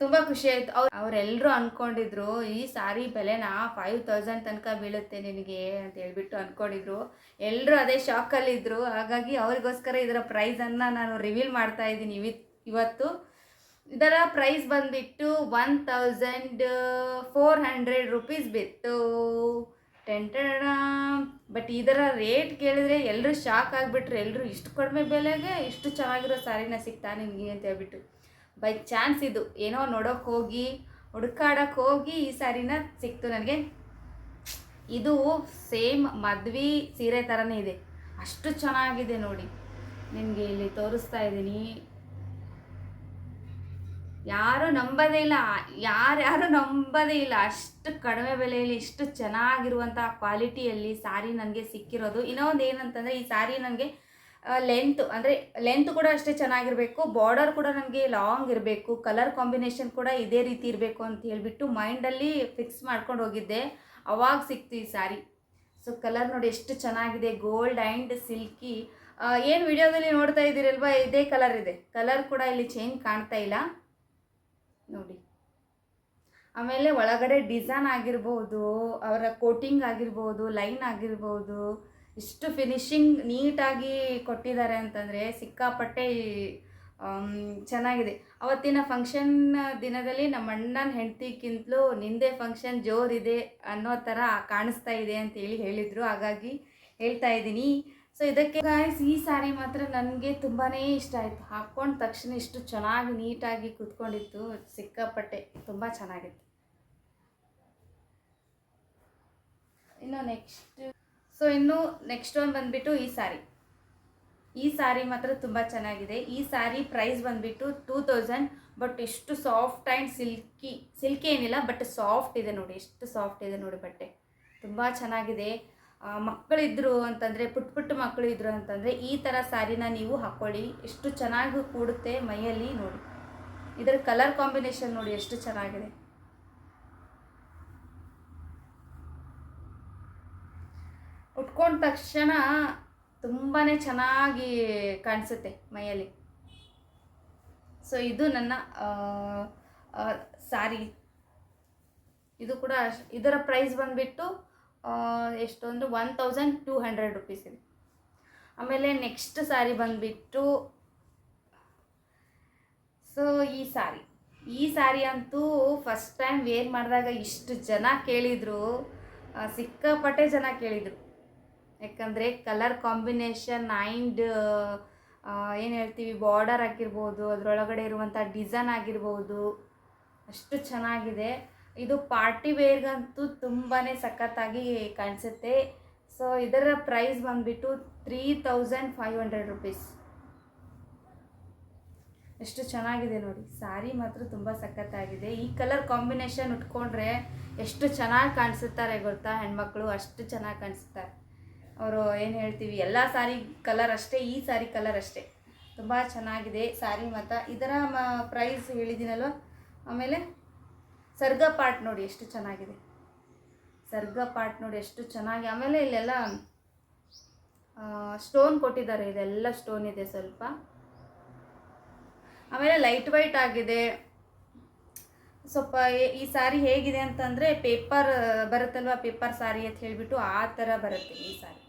ತುಂಬ ಖುಷಿ ಆಯಿತು. ಅವ್ರು ಅವರೆಲ್ಲರೂ ಅಂದ್ಕೊಂಡಿದ್ರು ಈ ಸಾರಿ ಬೆಲೆನ ಫೈವ್ ತೌಸಂಡ್ ತನಕ ಬೀಳುತ್ತೆ ನಿನಗೆ ಅಂತ ಹೇಳ್ಬಿಟ್ಟು ಅಂದ್ಕೊಂಡಿದ್ರು ಎಲ್ಲರೂ ಅದೇ ಶಾಕಲ್ಲಿದ್ದರು ಹಾಗಾಗಿ ಅವ್ರಿಗೋಸ್ಕರ ಇದರ ಪ್ರೈಸನ್ನು ನಾನು ರಿವೀಲ್ ಮಾಡ್ತಾ ಇದ್ದೀನಿ ಇವಿ ಇವತ್ತು. ಇದರ ಪ್ರೈಸ್ ಬಂದುಬಿಟ್ಟು one thousand four hundred rupees ಬಿತ್ತು. ಟೆಂಟಡ ಬಟ್ ಇದರ ರೇಟ್ ಕೇಳಿದ್ರೆ ಎಲ್ಲರೂ ಶಾಕ್ ಆಗಿಬಿಟ್ರು. ಎಲ್ಲರೂ ಇಷ್ಟು ಕಡಿಮೆ ಬೆಲೆಗೆ ಇಷ್ಟು ಚೆನ್ನಾಗಿರೋ ಸಾರಿನ ಸಿಗ್ತಾ ನಿನಗೆ ಅಂತ ಹೇಳ್ಬಿಟ್ಟು. ಬೈ ಚಾನ್ಸ್ ಇದು. ಏನೋ ನೋಡೋಕೆ ಹೋಗಿ ಹುಡುಕಾಡಕ್ಕೆ ಹೋಗಿ ಈ ಸ್ಯಾರಿನ ಸಿಕ್ತು ನನಗೆ. ಇದು ಸೇಮ್ ಮದ್ವಿ ಸೀರೆ ಥರನೇ ಇದೆ. ಅಷ್ಟು ಚೆನ್ನಾಗಿದೆ ನೋಡಿ. ನಿಮಗೆ ಇಲ್ಲಿ ತೋರಿಸ್ತಾ ಇದ್ದೀನಿ. ಯಾರು ನಂಬೋದೇ ಇಲ್ಲ. ಯಾರ್ಯಾರು ನಂಬೋದೇ ಇಲ್ಲ. ಅಷ್ಟು ಕಡಿಮೆ ಬೆಲೆಯಲ್ಲಿ ಇಷ್ಟು ಚೆನ್ನಾಗಿರುವಂಥ ಕ್ವಾಲಿಟಿಯಲ್ಲಿ ಸಾರಿ ನನಗೆ ಸಿಕ್ಕಿರೋದು. ಇನ್ನೊಂದು ಏನಂತಂದರೆ ಈ ಸಾರಿ ನನಗೆ ಲೆಂತ್ ಅಂದರೆ ಲೆಂತ್ ಕೂಡ ಅಷ್ಟೇ ಚೆನ್ನಾಗಿರಬೇಕು ಬಾರ್ಡರ್ ಕೂಡ ನನಗೆ ಲಾಂಗ್ ಇರಬೇಕು ಕಲರ್ ಕಾಂಬಿನೇಷನ್ ಕೂಡ ಇದೇ ರೀತಿ ಇರಬೇಕು ಅಂತ ಹೇಳಿಬಿಟ್ಟು ಮೈಂಡಲ್ಲಿ ಫಿಕ್ಸ್ ಮಾಡ್ಕೊಂಡು ಹೋಗಿದ್ದೆ. ಅವಾಗ ಸಿಕ್ತು ಈ ಸಾರಿ ಸೊ ಕಲರ್ ನೋಡಿ ಎಷ್ಟು ಚೆನ್ನಾಗಿದೆ ಗೋಲ್ಡ್ ಆ್ಯಂಡ್ ಸಿಲ್ಕಿ ಏನು ವಿಡಿಯೋದಲ್ಲಿ ನೋಡ್ತಾ ಇದ್ದೀರಲ್ವಾ, ಇದೇ ಕಲರ್ ಇದೆ. ಕಲರ್ ಕೂಡ ಇಲ್ಲಿ ಚೇಂಜ್ ಕಾಣ್ತಾ ಇಲ್ಲ. ನೋಡಿ. ಆಮೇಲೆ ಒಳಗಡೆ ಡಿಸೈನ್ ಆಗಿರ್ಬೋದು, ಅವರ ಕೋಟಿಂಗ್ ಆಗಿರ್ಬೋದು ಲೈನ್ ಆಗಿರ್ಬೋದು ಇಷ್ಟು ಫಿನಿಶಿಂಗ್ ನೀಟಾಗಿ ಕೊಟ್ಟಿದ್ದಾರೆ ಅಂತಂದರೆ ಸಿಕ್ಕಾಪಟ್ಟೆ ಚೆನ್ನಾಗಿದೆ. ಅವತ್ತಿನ ಫಂಕ್ಷನ್ ದಿನದಲ್ಲಿ ನಮ್ಮ ಅಣ್ಣನ ಹೆಂಡತಿಗಿಂತಲೂ ನಿಂದೆ ಫಂಕ್ಷನ್ ಜೋರಿದೆ ಅನ್ನೋ ಥರ ಕಾಣಿಸ್ತಾ ಇದೆ ಅಂತೇಳಿ ಹೇಳಿದರು. ಹಾಗಾಗಿ ಹೇಳ್ತಾ ಇದ್ದೀನಿ. ಸೊ ಇದಕ್ಕೆ ಗಾಯ್ಸ್ ಈ ಸಾರಿ ಮಾತ್ರ ನನಗೆ ತುಂಬಾ ಇಷ್ಟ ಆಯಿತು. ಹಾಕ್ಕೊಂಡ ತಕ್ಷಣ ಇಷ್ಟು ಚೆನ್ನಾಗಿ ನೀಟಾಗಿ ಕೂತ್ಕೊಂಡಿತ್ತು. ಸಿಕ್ಕಾಪಟ್ಟೆ ತುಂಬ ಚೆನ್ನಾಗಿತ್ತು. ಇನ್ನು ನೆಕ್ಸ್ಟ್ ಸೊ ಇನ್ನು ನೆಕ್ಸ್ಟ್ ಒಂದು ಬಂದುಬಿಟ್ಟು ಈ ಸಾರಿ. ಈ ಸಾರಿ ಮಾತ್ರ ತುಂಬ ಚೆನ್ನಾಗಿದೆ. ಈ ಸಾರಿ ಪ್ರೈಸ್ ಬಂದುಬಿಟ್ಟು ಟೂ ತೌಸಂಡ್ ಬಟ್ ಎಷ್ಟು ಸಾಫ್ಟ್ ಆ್ಯಂಡ್ ಸಿಲ್ಕಿ ಸಿಲ್ಕಿ ಏನಿಲ್ಲ ಬಟ್ ಸಾಫ್ಟ್ ಇದೆ ನೋಡಿ. ಎಷ್ಟು ಸಾಫ್ಟ್ ಇದೆ ನೋಡಿ ಬಟ್ಟೆ. ತುಂಬ ಚೆನ್ನಾಗಿದೆ. ಮಕ್ಕಳಿದ್ರು ಅಂತಂದರೆ ಪುಟ್ಟ ಪುಟ್ಟ ಮಕ್ಕಳು ಇದ್ರು ಅಂತಂದರೆ, ಈ ಥರ ಸ್ಯಾರಿನ ನೀವು ಹಾಕ್ಕೊಳ್ಳಿ ಎಷ್ಟು ಚೆನ್ನಾಗಿ ಕೂಡುತ್ತೆ ಮೈಯಲ್ಲಿ ನೋಡಿ. ಇದರ ಕಲರ್ ಕಾಂಬಿನೇಷನ್ ನೋಡಿ, ಎಷ್ಟು ಚೆನ್ನಾಗಿದೆ. ಉಟ್ಕೊಂಡ ತಕ್ಷಣ ತುಂಬಾ ಚೆನ್ನಾಗಿ ಕಾಣಿಸುತ್ತೆ ಮೈಯಲ್ಲಿ. ಸೊ ಇದು ನನ್ನ ಸಾರಿ. ಇದು ಕೂಡ ಇದರ ಪ್ರೈಸ್ ಬಂದುಬಿಟ್ಟು ಎಷ್ಟೊಂದು one thousand two hundred rupees ಇದೆ. ಆಮೇಲೆ ನೆಕ್ಸ್ಟ್ ಸಾರಿ ಬಂದುಬಿಟ್ಟು ಸೊ ಈ ಸಾರಿ. ಈ ಸಾರಿ ಅಂತೂ ಫಸ್ಟ್ ಟೈಮ್ ವೇರ್ ಮಾಡಿದಾಗ ಇಷ್ಟು ಜನ ಕೇಳಿದರು ಸಿಕ್ಕಾಪಟ್ಟೆ ಜನ ಕೇಳಿದರು. ಯಾಕಂದರೆ ಕಲರ್ ಕಾಂಬಿನೇಷನ್ ಆ್ಯಂಡ್ ಏನು ಹೇಳ್ತೀವಿ ಬಾರ್ಡರ್ ಆಗಿರ್ಬೋದು, ಅದರೊಳಗಡೆ ಇರುವಂಥ ಡಿಸೈನ್ ಆಗಿರ್ಬೋದು, ಅಷ್ಟು ಚೆನ್ನಾಗಿದೆ. ಇದು ಪಾರ್ಟಿ ವೇರ್ಗಂತೂ ತುಂಬಾ ಸಖತ್ತಾಗಿ ಕಾಣಿಸುತ್ತೆ. ಸೊ ಇದರ ಪ್ರೈಸ್ ಬಂದುಬಿಟ್ಟು three thousand five hundred rupees ಎಷ್ಟು ಚೆನ್ನಾಗಿದೆ ನೋಡಿ. ಸಾರಿ ಮಾತ್ರ ತುಂಬ ಸಖತ್ತಾಗಿದೆ. ಈ ಕಲರ್ ಕಾಂಬಿನೇಷನ್ ಉಟ್ಕೊಂಡ್ರೆ ಎಷ್ಟು ಚೆನ್ನಾಗಿ ಕಾಣಿಸುತ್ತಾರೆ ಗೊತ್ತಾ ಹೆಣ್ಮಕ್ಳು? ಅಷ್ಟು ಚೆನ್ನಾಗಿ ಕಾಣಿಸುತ್ತಾರೆ. ಅವರು ಏನು ಹೇಳ್ತೀವಿ, ಎಲ್ಲ ಸಾರಿ ಕಲರ್ ಅಷ್ಟೇ, ಈ ಸಾರಿ ಕಲರ್ ಅಷ್ಟೇ. ತುಂಬ ಚೆನ್ನಾಗಿದೆ ಸಾರಿ ಮತ್ತು ಇದರ ಮ ಪ್ರೈಸ್ ಹೇಳಿದ್ದೀನಲ್ವ? ಆಮೇಲೆ ಸರ್ಗ ಪಾರ್ಟ್ ನೋಡಿ ಎಷ್ಟು ಚೆನ್ನಾಗಿದೆ. ಸರ್ಗ ಪಾರ್ಟ್ ನೋಡಿ ಎಷ್ಟು ಚೆನ್ನಾಗಿ, ಆಮೇಲೆ ಇಲ್ಲೆಲ್ಲ ಸ್ಟೋನ್ ಕೊಟ್ಟಿದ್ದಾರೆ, ಇದೆಲ್ಲ ಸ್ಟೋನ್ ಇದೆ ಸ್ವಲ್ಪ. ಆಮೇಲೆ ಲೈಟ್ ವೈಟ್ ಆಗಿದೆ. ಸ್ವಲ್ಪ ಈ ಸಾರಿ ಹೇಗಿದೆ ಅಂತಂದರೆ ಪೇಪರ್ ಬರುತ್ತಲ್ವ ಪೇಪರ್ ಸಾರಿ ಅಂತ ಹೇಳಿಬಿಟ್ಟು ಆ ಥರ ಬರುತ್ತೆ ಈ ಸಾರಿ.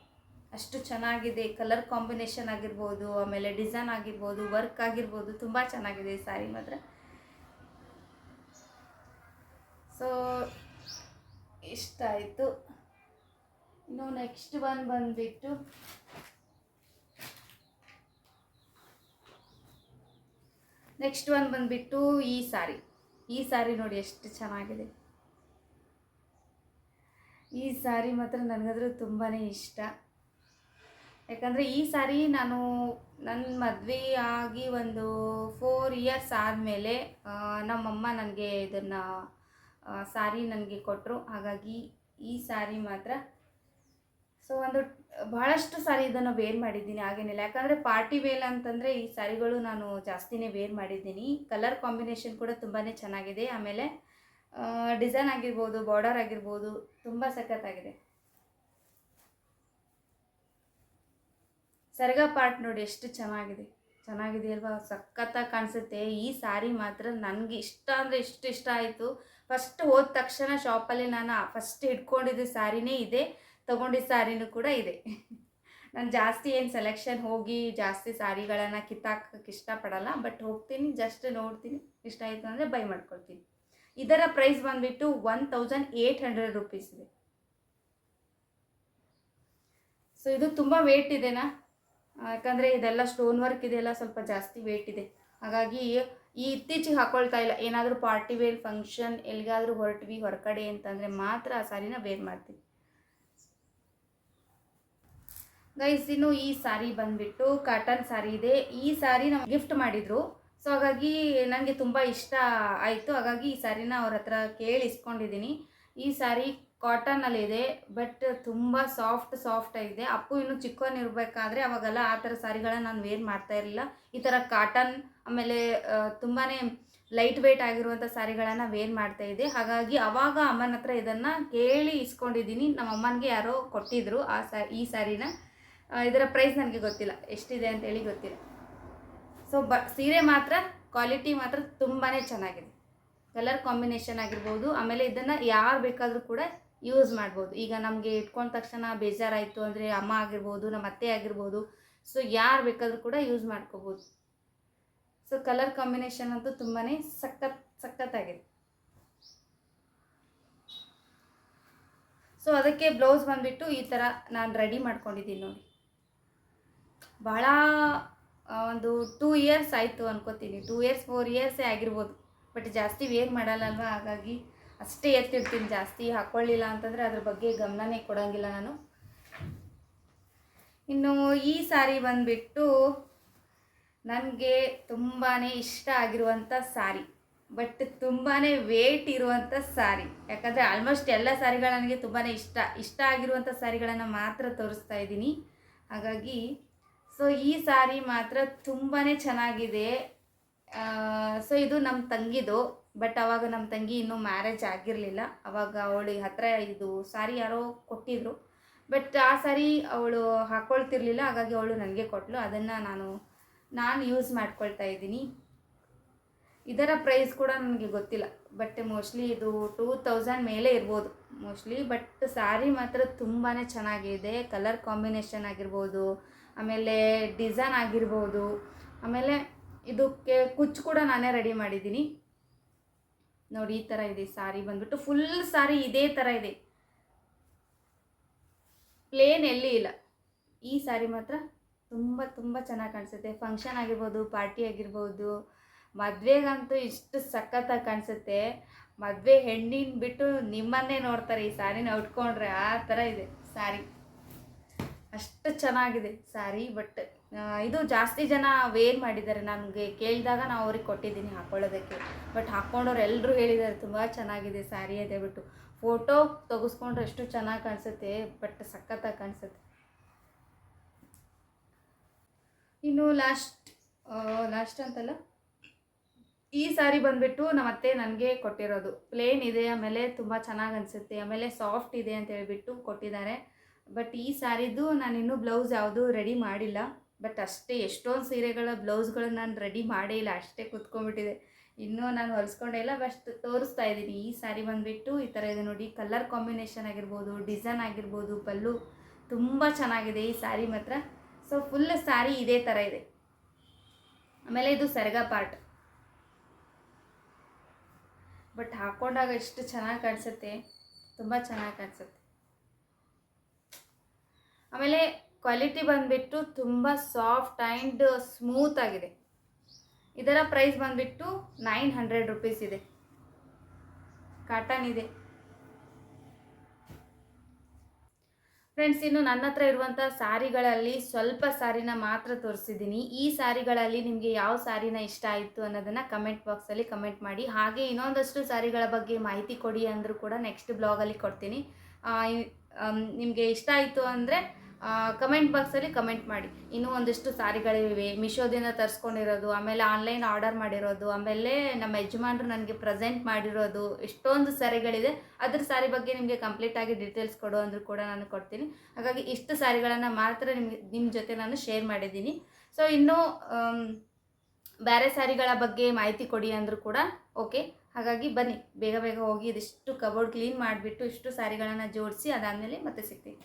ಅಷ್ಟು ಚೆನ್ನಾಗಿದೆ ಕಲರ್ ಕಾಂಬಿನೇಷನ್ ಆಗಿರ್ಬೋದು, ಆಮೇಲೆ ಡಿಸೈನ್ ಆಗಿರ್ಬೋದು ವರ್ಕ್ ಆಗಿರ್ಬೋದು, ತುಂಬ ಚೆನ್ನಾಗಿದೆ ಈ ಸ್ಯಾರಿ ಮಾತ್ರ. ಸೊ ಇಷ್ಟ ಆಯಿತು. ಇನ್ನು ನೆಕ್ಸ್ಟ್ ಒನ್ ಬಂದುಬಿಟ್ಟು ನೆಕ್ಸ್ಟ್ ಒನ್ ಬಂದುಬಿಟ್ಟು ಈ ಸಾರಿ ಈ ಸಾರಿ ನೋಡಿ ಎಷ್ಟು ಚೆನ್ನಾಗಿದೆ. ಈ ಸಾರಿ ಮಾತ್ರ ನನಗಾದ್ರೂ ತುಂಬಾ ಇಷ್ಟ. ಯಾಕಂದರೆ ಈ ಸಾರಿ ನಾನು ನನ್ನ ಮದುವೆ ಆಗಿ ಒಂದು ಫೋರ್ ಇಯರ್ಸ್ ಆದಮೇಲೆ ನಮ್ಮಮ್ಮ ನನಗೆ ಇದನ್ನು ಸಾರಿ ನನಗೆ ಕೊಟ್ಟರು ಹಾಗಾಗಿ ಈ ಸಾರಿ ಮಾತ್ರ. ಸೊ ಒಂದು ಬಹಳಷ್ಟು ಸಾರಿ ಇದನ್ನು ವೇರ್ ಮಾಡಿದ್ದೀನಿ ಹಾಗೇನಿಲ್ಲ ಯಾಕಂದರೆ ಪಾರ್ಟಿ ವೇಲ್ ಅಂತಂದರೆ ಈ ಸಾರಿಗಳು ನಾನು ಜಾಸ್ತಿನೇ ವೇರ್ ಮಾಡಿದ್ದೀನಿ. ಕಲರ್ ಕಾಂಬಿನೇಷನ್ ಕೂಡ ತುಂಬಾ ಚೆನ್ನಾಗಿದೆ. ಆಮೇಲೆ ಡಿಸೈನ್ ಆಗಿರ್ಬೋದು ಬಾರ್ಡರ್ ಆಗಿರ್ಬೋದು, ತುಂಬ ಸಖತ್ತಾಗಿದೆ. ಸರ್ಗ ಪಾರ್ಟ್ ನೋಡಿ ಎಷ್ಟು ಚೆನ್ನಾಗಿದೆ. ಚೆನ್ನಾಗಿದೆ ಅಲ್ವಾ ಸಖತ್ತಾಗಿ ಕಾಣಿಸುತ್ತೆ. ಈ ಸಾರಿ ಮಾತ್ರ ನನಗೆ ಇಷ್ಟ ಅಂದರೆ ಇಷ್ಟು ಇಷ್ಟ ಆಯಿತು. ಫಸ್ಟ್ ಹೋದ ತಕ್ಷಣ ಶಾಪಲ್ಲಿ ನಾನು ಫಸ್ಟ್ ಹಿಡ್ಕೊಂಡಿದ್ದ ಸ್ಯಾರಿನೇ ಇದೆ. ತೊಗೊಂಡಿದ್ದ ಸ್ಯಾರಿನೂ ಕೂಡ ಇದೆ. ನಾನು ಜಾಸ್ತಿ ಏನು ಸೆಲೆಕ್ಷನ್ ಹೋಗಿ ಜಾಸ್ತಿ ಸ್ಯಾರಿಗಳನ್ನು ಕಿತ್ತಾಕಕ್ಕೆ ಇಷ್ಟಪಡಲ್ಲ. ಬಟ್ ಹೋಗ್ತೀನಿ ಜಸ್ಟ್ ನೋಡ್ತೀನಿ. ಇಷ್ಟ ಆಯಿತು ಅಂದರೆ ಬೈ ಮಾಡ್ಕೊಳ್ತೀನಿ. ಇದರ ಪ್ರೈಸ್ ಬಂದುಬಿಟ್ಟು one thousand eight hundred rupees ಇದೆ. ಸೊ ಇದು ತುಂಬ ವೇಟ್ ಇದೆನಾ? ಯಾಕಂದರೆ ಇದೆಲ್ಲ ಸ್ಟೋನ್ ವರ್ಕ್ ಇದೆಲ್ಲ ಸ್ವಲ್ಪ ಜಾಸ್ತಿ ವೇಟ್ ಇದೆ. ಹಾಗಾಗಿ ಈ ಇತ್ತೀಚೆಗೆ ಹಾಕೊಳ್ತಾ ಇಲ್ಲ. ಏನಾದರೂ ಪಾರ್ಟಿ ವೇರ್ ಫಂಕ್ಷನ್ ಎಲ್ಲಿಗಾದರೂ ಹೊರಟ್ವಿ, ಹೊರಗಡೆ ಅಂತಂದರೆ ಮಾತ್ರ ಆ ಸಾರಿನ ವೇರ್ ಮಾಡ್ತೀವಿ. ಗೈಸ್ ಇನ್ನು ಈ ಸಾರಿ ಬಂದ್ಬಿಟ್ಟು ಕಾಟನ್ ಸಾರಿ ಇದೆ. ಈ ಸಾರಿ ನಮ್ಮ ಗಿಫ್ಟ್ ಮಾಡಿದರು. ಸೊ ಹಾಗಾಗಿ ನನಗೆ ತುಂಬ ಇಷ್ಟ ಆಯಿತು. ಹಾಗಾಗಿ ಈ ಸಾರಿನ ಅವ್ರ ಹತ್ರ ಕೇಳಿ ಇಸ್ಕೊಂಡಿದ್ದೀನಿ ಈ ಸಾರಿ ಕಾಟನಲ್ಲಿದೆ, ಬಟ್ ತುಂಬ ಸಾಫ್ಟ್ ಸಾಫ್ಟ್ ಆಗಿದೆ. ಅಪ್ಪು ಇನ್ನು ಚಿಕ್ಕವನಿರ್ಬೇಕಾದ್ರೆ ಅವಾಗೆಲ್ಲ ಆ ಥರ ಸಾರಿಗಳನ್ನ ನಾನು ವೇರ್ ಮಾಡ್ತಾ ಇರಲಿಲ್ಲ. ಈ ಥರ ಕಾಟನ್, ಆಮೇಲೆ ತುಂಬಾ ಲೈಟ್ ವೆಯ್ಟ್ ಆಗಿರುವಂಥ ಸಾರಿಗಳನ್ನು ವೇರ್ ಮಾಡ್ತಾ ಇದ್ದೆ. ಹಾಗಾಗಿ ಅವಾಗ ಅಮ್ಮನ ಹತ್ರ ಇದನ್ನು ಕೇಳಿ ಇಸ್ಕೊಂಡಿದ್ದೀನಿ. ನಮ್ಮ ಅಮ್ಮನಿಗೆ ಯಾರೋ ಕೊಟ್ಟಿದ್ರು ಆ ಸಾ, ಈ ಸಾರಿನ. ಇದರ ಪ್ರೈಸ್ ನನಗೆ ಗೊತ್ತಿಲ್ಲ. ಎಷ್ಟಿದೆ ಅಂತೇಳಿ ಗೊತ್ತಿಲ್ಲ. ಸೊ ಬ, ಸೀರೆ ಮಾತ್ರ ಕ್ವಾಲಿಟಿ ಮಾತ್ರ ತುಂಬಾ ಚೆನ್ನಾಗಿದೆ. ಕಲರ್ ಕಾಂಬಿನೇಷನ್ ಆಗಿರ್ಬೋದು, ಆಮೇಲೆ ಇದನ್ನು ಯಾರು ಬೇಕಾದರೂ ಕೂಡ ಯೂಸ್ ಮಾಡ್ಬೋದು. ಈಗ ನಮಗೆ ಇಟ್ಕೊಂಡ ತಕ್ಷಣ ಬೇಜಾರಾಯಿತು ಅಂದರೆ ಅಮ್ಮ ಆಗಿರ್ಬೋದು ನಮ್ಮ ಅತ್ತೆ ಆಗಿರ್ಬೋದು ಸೊ ಯಾರು ಬೇಕಾದರೂ ಕೂಡ ಯೂಸ್ ಮಾಡ್ಕೋಬೋದು. ಸೊ ಕಲರ್ ಕಾಂಬಿನೇಷನ್ ಅಂತೂ ತುಂಬಾ ಸಖತ್, ಸಖತ್ತಾಗಿದೆ. ಸೊ ಅದಕ್ಕೆ ಬ್ಲೌಸ್ ಬಂದುಬಿಟ್ಟು ಈ ಥರ ನಾನು ರೆಡಿ ಮಾಡ್ಕೊಂಡಿದ್ದೀನಿ ನೋಡಿ. ಭಾಳ ಒಂದು ಟೂ ಇಯರ್ಸ್ ಆಯಿತು ಅನ್ಕೋತೀನಿ. ಟೂ ಇಯರ್ಸ್ ಫೋರ್ ಇಯರ್ಸೇ ಆಗಿರ್ಬೋದು. ಬಟ್ ಜಾಸ್ತಿ ವೇರ್ ಮಾಡಲ್ಲಲ್ವ? ಹಾಗಾಗಿ ಅಷ್ಟೇ ಎತ್ತಿರ್ತೀನಿ ಜಾಸ್ತಿ ಹಾಕ್ಕೊಳ್ಳಿಲ್ಲ ಅಂತಂದರೆ ಅದ್ರ ಬಗ್ಗೆ ಗಮನನೇ ಕೊಡೋಂಗಿಲ್ಲ ನಾನು. ಇನ್ನು ಈ ಸಾರಿ ಬಂದುಬಿಟ್ಟು ನನಗೆ ತುಂಬಾ ಇಷ್ಟ ಆಗಿರುವಂಥ ಸಾರಿ, ಬಟ್ ತುಂಬಾ ವೇಟ್ ಇರುವಂಥ ಸಾರಿ. ಯಾಕಂದರೆ ಆಲ್ಮೋಸ್ಟ್ ಎಲ್ಲ ಸಾರಿಗಳು ನನಗೆ ತುಂಬಾ ಇಷ್ಟ ಇಷ್ಟ ಆಗಿರುವಂಥ ಸಾರಿಗಳನ್ನು ಮಾತ್ರ ತೋರಿಸ್ತಾ ಇದ್ದೀನಿ. ಹಾಗಾಗಿ ಸೊ ಈ ಸಾರಿ ಮಾತ್ರ ತುಂಬಾ ಚೆನ್ನಾಗಿದೆ. ಸೊ ಇದು ನಮ್ಮ ತಂಗಿದು. ಬಟ್ ಅವಾಗ ನಮ್ಮ ತಂಗಿ ಇನ್ನೂ ಮ್ಯಾರೇಜ್ ಆಗಿರಲಿಲ್ಲ. ಅವಾಗ ಅವಳಿಗೆ ಹತ್ತಿರ ಇದು ಸಾರಿ ಯಾರೋ ಕೊಟ್ಟಿದ್ರು. ಬಟ್ ಆ ಸಾರಿ ಅವಳು ಹಾಕ್ಕೊಳ್ತಿರ್ಲಿಲ್ಲ ಹಾಗಾಗಿ ಅವಳು ನನಗೆ ಕೊಟ್ಟಳು ಅದನ್ನು ನಾನು ನಾನು ಯೂಸ್ ಮಾಡ್ಕೊಳ್ತಾ ಇದ್ದೀನಿ. ಇದರ ಪ್ರೈಸ್ ಕೂಡ ನನಗೆ ಗೊತ್ತಿಲ್ಲ. ಬಟ್ ಮೋಸ್ಟ್ಲಿ ಇದು ಟೂ ತೌಸಂಡ್ ಮೇಲೆ ಇರ್ಬೋದು. ಮೋಸ್ಟ್ಲಿ ಬಟ್ ಸ್ಯಾರಿ ಮಾತ್ರ ತುಂಬಾ ಚೆನ್ನಾಗಿದೆ. ಕಲರ್ ಕಾಂಬಿನೇಷನ್ ಆಗಿರ್ಬೋದು. ಆಮೇಲೆ ಡಿಸೈನ್ ಆಗಿರ್ಬೋದು. ಆಮೇಲೆ ಇದಕ್ಕೆ ಕುಚ್ಚು ಕೂಡ ನಾನೇ ರೆಡಿ ಮಾಡಿದ್ದೀನಿ. ನೋಡಿ, ಈ ಥರ ಇದೆ ಸಾರಿ ಬಂದ್ಬಿಟ್ಟು ಫುಲ್ ಸಾರಿ ಇದೇ ಥರ ಇದೆ. ಪ್ಲೇನ್ ಎಲ್ಲಿ ಇಲ್ಲ. ಈ ಸಾರಿ ಮಾತ್ರ ತುಂಬ ತುಂಬ ಚೆನ್ನಾಗಿ ಕಾಣಿಸುತ್ತೆ. ಫಂಕ್ಷನ್ ಆಗಿರ್ಬೋದು ಪಾರ್ಟಿ ಆಗಿರ್ಬೋದು, ಮದುವೆಗಂತೂ ಇಷ್ಟು ಸಖತ್ತಾಗಿ ಕಾಣಿಸುತ್ತೆ. ಮದುವೆ ಹೆಣ್ಣಿನ ಬಿಟ್ಟು ನಿಮ್ಮನ್ನೇ ನೋಡ್ತಾರೆ ಈ ಸಾರಿನ ಉಟ್ಕೊಂಡ್ರೆ, ಆ ಥರ ಇದೆ ಸಾರಿ. ಅಷ್ಟು ಚೆನ್ನಾಗಿದೆ ಸಾರಿ ಬಟ್ ಇದು ಜಾಸ್ತಿ ಜನ ವೇರ್ ಮಾಡಿದ್ದಾರೆ ನನಗೆ ಕೇಳಿದಾಗ ನಾವು ಅವ್ರಿಗೆ ಕೊಟ್ಟಿದ್ದೀನಿ ಹಾಕ್ಕೊಳ್ಳೋದಕ್ಕೆ ಬಟ್ ಹಾಕ್ಕೊಂಡವ್ರು ಎಲ್ಲರೂ ಹೇಳಿದ್ದಾರೆ, ತುಂಬ ಚೆನ್ನಾಗಿದೆ ಸ್ಯಾರಿ ಅದೇ ಬಿಟ್ಟು ಫೋಟೋ ತೆಗೆಸ್ಕೊಂಡ್ರೆ ಎಷ್ಟು ಚೆನ್ನಾಗಿ ಕಾಣಿಸುತ್ತೆ ಬಟ್ ಸಖತ್ತಾಗಿ ಕಾಣಿಸುತ್ತೆ. ಇನ್ನು ಲಾಸ್ಟ್ ಲಾಸ್ಟ್ ಅಂತಲ್ಲ? ಈ ಸಾರಿ ಬಂದ್ಬಿಟ್ಟು ನಮ್ಮ ಅತ್ತೆ ನನಗೆ ಕೊಟ್ಟಿರೋದು. ಪ್ಲೇನ್ ಇದೆ, ಆಮೇಲೆ ತುಂಬ ಚೆನ್ನಾಗಿ ಅನಿಸುತ್ತೆ, ಆಮೇಲೆ ಸಾಫ್ಟ್ ಇದೆ ಅಂತ ಹೇಳಿಬಿಟ್ಟು ಕೊಟ್ಟಿದ್ದಾರೆ. ಬಟ್ ಈ ಸ್ಯಾರಿದು ನಾನು ಇನ್ನೂ ಬ್ಲೌಸ್ ಯಾವುದು ರೆಡಿ ಮಾಡಿಲ್ಲ. ಬಟ್ ಅಷ್ಟೇ ಎಷ್ಟೊಂದು ಸೀರೆಗಳ ಬ್ಲೌಸ್ಗಳು ನಾನು ರೆಡಿ ಮಾಡೇ ಇಲ್ಲ, ಅಷ್ಟೇ ಕುತ್ಕೊಂಡ್ಬಿಟ್ಟಿದೆ. ಇನ್ನೂ ನಾನು ಹೊಲಿಸ್ಕೊಂಡೇ ಇಲ್ಲ ಬಸ್ಟ್ ತೋರಿಸ್ತಾ ಇದ್ದೀನಿ. ಈ ಸ್ಯಾರಿ ಬಂದುಬಿಟ್ಟು ಈ ಥರ ಇದೆ ನೋಡಿ. ಕಲರ್ ಕಾಂಬಿನೇಷನ್ ಆಗಿರ್ಬೋದು ಡಿಸೈನ್ ಆಗಿರ್ಬೋದು ಪಲ್ಲು ತುಂಬ ಚೆನ್ನಾಗಿದೆ ಈ ಸ್ಯಾರಿ ಮಾತ್ರ. ಸೊ ಫುಲ್ ಸ್ಯಾರಿ ಇದೇ ಥರ ಇದೆ. ಆಮೇಲೆ ಇದು ಸೆರಗ ಪಾರ್ಟ್ ಬಟ್ ಹಾಕ್ಕೊಂಡಾಗ ಎಷ್ಟು ಚೆನ್ನಾಗಿ ಕಾಣಿಸುತ್ತೆ. ತುಂಬ ಚೆನ್ನಾಗಿ ಕಾಣಿಸುತ್ತೆ. ಆಮೇಲೆ ಕ್ವಾಲಿಟಿ ಬಂದುಬಿಟ್ಟು ತುಂಬ ಸಾಫ್ಟ್ ಆ್ಯಂಡ್ ಸ್ಮೂತ್ ಆಗಿದೆ. ಇದರ ಪ್ರೈಸ್ ಬಂದುಬಿಟ್ಟು ನೈನ್ ಹಂಡ್ರೆಡ್ ರುಪೀಸ್ ಇದೆ. ಕಾಟನ್ ಇದೆ. ಫ್ರೆಂಡ್ಸ್, ಇನ್ನು ನನ್ನ ಹತ್ರ ಇರುವಂಥ ಸಾರಿಗಳಲ್ಲಿ ಸ್ವಲ್ಪ ಸಾರಿನ ಮಾತ್ರ ತೋರಿಸಿದ್ದೀನಿ. ಈ ಸಾರಿಗಳಲ್ಲಿ ನಿಮಗೆ ಯಾವ ಸಾರಿನ ಇಷ್ಟ ಆಯಿತು ಅನ್ನೋದನ್ನು ಕಮೆಂಟ್ ಬಾಕ್ಸಲ್ಲಿ ಕಮೆಂಟ್ ಮಾಡಿ. ಹಾಗೆ ಇನ್ನೊಂದಷ್ಟು ಸಾರಿಗಳ ಬಗ್ಗೆ ಮಾಹಿತಿ ಕೊಡಿ ಅಂದರೂ ಕೂಡ ನೆಕ್ಸ್ಟ್ ಬ್ಲಾಗಲ್ಲಿ ಕೊಡ್ತೀನಿ. ನಿಮಗೆ ಇಷ್ಟ ಆಯಿತು ಅಂದರೆ ಕಮೆಂಟ್ ಬಾಕ್ಸಲ್ಲಿ ಕಮೆಂಟ್ ಮಾಡಿ. ಇನ್ನೂ ಒಂದಿಷ್ಟು ಸಾರಿಗಳಿವೆ. ಮಿಶೋದಿಂದ ತರಿಸ್ಕೊಂಡಿರೋದು, ಆಮೇಲೆ ಆನ್ಲೈನ್ ಆರ್ಡರ್ ಮಾಡಿರೋದು, ಆಮೇಲೆ ನಮ್ಮ ಯಜಮಾನರು ನನಗೆ ಪ್ರೆಸೆಂಟ್ ಮಾಡಿರೋದು, ಎಷ್ಟೊಂದು ಸಾರಿಗಳಿದೆ. ಅದ್ರ ಸಾರಿ ಬಗ್ಗೆ ನಿಮಗೆ ಕಂಪ್ಲೀಟಾಗಿ ಡೀಟೇಲ್ಸ್ ಕೊಡು ಅಂದರೂ ಕೂಡ ನಾನು ಕೊಡ್ತೀನಿ. ಹಾಗಾಗಿ ಇಷ್ಟು ಸಾರಿಗಳನ್ನು ಮಾತ್ರ ನಿಮ್ಗೆ ನಿಮ್ಮ ಜೊತೆ ನಾನು ಶೇರ್ ಮಾಡಿದ್ದೀನಿ. ಸೊ ಇನ್ನೂ ಬೇರೆ ಸ್ಯಾರಿಗಳ ಬಗ್ಗೆ ಮಾಹಿತಿ ಕೊಡಿ ಅಂದರೂ ಕೂಡ ಓಕೆ ಹಾಗಾಗಿ ಬನ್ನಿ. ಬೇಗ ಬೇಗ ಹೋಗಿ ಇದಿಷ್ಟು ಕಬೋರ್ಡ್ ಕ್ಲೀನ್ ಮಾಡಿಬಿಟ್ಟು ಇಷ್ಟು ಸ್ಯಾರಿಗಳನ್ನು ಜೋಡಿಸಿ ಅದಾದಮೇಲೆ ಮತ್ತೆ ಸಿಗ್ತೀನಿ.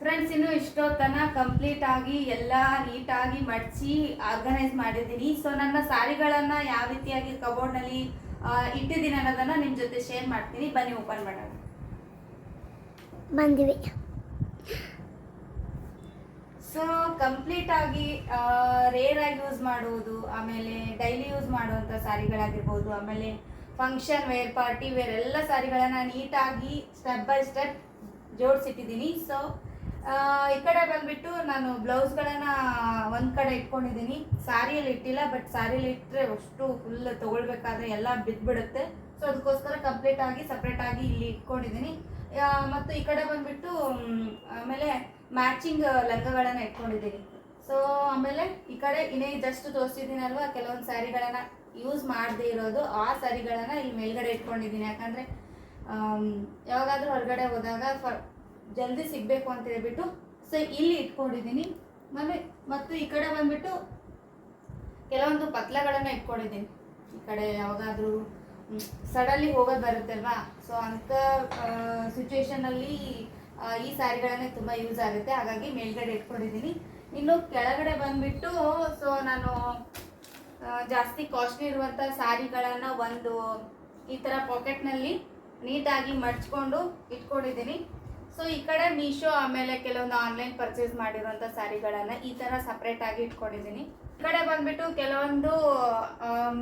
ಫ್ರೆಂಡ್ಸ್ ಇನ್ನು ಇಷ್ಟೊತ್ತನ ಕಂಪ್ಲೀಟ್ ಆಗಿ ಎಲ್ಲ ನೀಟಾಗಿ ಮಡಚಿ ಆರ್ಗನೈಸ್ ಮಾಡಿದ್ದೀನಿ. ಸೊ ನನ್ನ ಸಾರಿಗಳನ್ನ ಯಾವ ರೀತಿಯಾಗಿ ಕಬೋರ್ಡ್ನಲ್ಲಿ ಇಟ್ಟಿದ್ದೀನಿ ಅನ್ನೋದನ್ನು ನಿಮ್ಮ ಜೊತೆ ಶೇರ್ ಮಾಡ್ತೀನಿ. ಬನ್ನಿ ಓಪನ್ ಮಾಡೋಣ. ಬಂದಿವೆ. ಸೊ ಕಂಪ್ಲೀಟ್ ಆಗಿ ರೇರ್ ಆಗಿ ಯೂಸ್ ಮಾಡುವುದು ಆಮೇಲೆ ಡೈಲಿ ಯೂಸ್ ಮಾಡುವಂಥ ಸಾರಿಗಳಾಗಿರ್ಬೋದು ಆಮೇಲೆ ಫಂಕ್ಷನ್ ವೇರ್ ಪಾರ್ಟಿ ವೇರ್ ಎಲ್ಲ ಸಾರಿಗಳನ್ನ ನೀಟಾಗಿ ಸ್ಟೆಪ್ ಬೈ ಸ್ಟೆಪ್ ಜೋಡಿಸಿಟ್ಟಿದ್ದೀನಿ. ಸೊ ಈ ಕಡೆ ಬಂದ್ಬಿಟ್ಟು ನಾನು ಬ್ಲೌಸ್ಗಳನ್ನ ಒಂದ್ ಕಡೆ ಇಟ್ಕೊಂಡಿದ್ದೀನಿ. ಸಾರಿಯಲ್ಲಿ ಇಟ್ಟಿಲ್ಲ ಬಟ್ ಸಾರಿಯಲ್ಲಿ ಇಟ್ಟರೆ ಅಷ್ಟು ಫುಲ್ ತಗೊಳ್ಬೇಕಾದ್ರೆ ಎಲ್ಲ ಬಿದ್ದ್ಬಿಡುತ್ತೆ. ಸೊ ಅದಕ್ಕೋಸ್ಕರ ಕಂಪ್ಲೀಟ್ ಆಗಿ ಸಪ್ರೇಟ್ ಆಗಿ ಇಲ್ಲಿ ಇಟ್ಕೊಂಡಿದ್ದೀನಿ. ಮತ್ತು ಈ ಕಡೆ ಬಂದ್ಬಿಟ್ಟು ಆಮೇಲೆ ಮ್ಯಾಚಿಂಗ್ ಲಂಗಗಳನ್ನ ಇಟ್ಕೊಂಡಿದ್ದೀನಿ. ಸೊ ಆಮೇಲೆ ಈ ಕಡೆ ಇನ್ನೇ ಜಸ್ಟ್ ತೋರಿಸಿದ್ದೀನಲ್ವಾ ಕೆಲವೊಂದು ಸ್ಯಾರಿಗಳನ್ನ ಯೂಸ್ ಮಾಡದೇ ಇರೋದು. ಆ ಸ್ಯಾರಿಗಳನ್ನ ಇಲ್ಲಿ ಮೇಲ್ಗಡೆ ಇಟ್ಕೊಂಡಿದ್ದೀನಿ. ಯಾಕಂದ್ರೆ ಯಾವಾಗಾದರೂ ಹೊರಗಡೆ ಹೋದಾಗ ಜಲ್ದಿ ಸಿಗಬೇಕು ಅಂತ ಹೇಳ್ಬಿಟ್ಟು ಸೊ ಇಲ್ಲಿ ಇಟ್ಕೊಂಡಿದ್ದೀನಿ. ಮತ್ತೆ ಮತ್ತು ಈ ಕಡೆ ಬಂದ್ಬಿಟ್ಟು ಕೆಲವೊಂದು ಪತ್ಲಗಳನ್ನು ಇಟ್ಕೊಂಡಿದ್ದೀನಿ. ಈ ಕಡೆ ಯಾವಾಗಾದರೂ ಸಡನ್ಲಿ ಹೋಗೋದು ಬರುತ್ತಲ್ವಾ? ಸೊ ಅಂಥ ಸಿಚುವೇಶನಲ್ಲಿ ಈ ಸ್ಯಾರಿಗಳನ್ನೇ ತುಂಬ ಯೂಸ್ ಆಗುತ್ತೆ. ಹಾಗಾಗಿ ಮೇಲ್ಗಡೆ ಇಟ್ಕೊಂಡಿದ್ದೀನಿ. ಇನ್ನು ಕೆಳಗಡೆ ಬಂದ್ಬಿಟ್ಟು ಸೊ ನಾನು ಜಾಸ್ತಿ ಕಾಸ್ಟ್ಲಿ ಇರುವಂಥ ಸ್ಯಾರಿಗಳನ್ನು ಒಂದು ಈ ಥರ ಪಾಕೆಟ್ನಲ್ಲಿ ನೀಟಾಗಿ ಮಡ್ಚ್ಕೊಂಡು ಇಟ್ಕೊಂಡಿದ್ದೀನಿ. ಸೊ ಈ ಕಡೆ ಮೀಶೋ ಆಮೇಲೆ ಕೆಲವೊಂದು ಆನ್ಲೈನ್ ಪರ್ಚೇಸ್ ಮಾಡಿರುವಂಥ ಸ್ಯಾರಿಗಳನ್ನ ಈ ಥರ ಸಪ್ರೇಟ್ ಆಗಿ ಇಟ್ಕೊಂಡಿದ್ದೀನಿ. ಈ ಕಡೆ ಬಂದ್ಬಿಟ್ಟು ಕೆಲವೊಂದು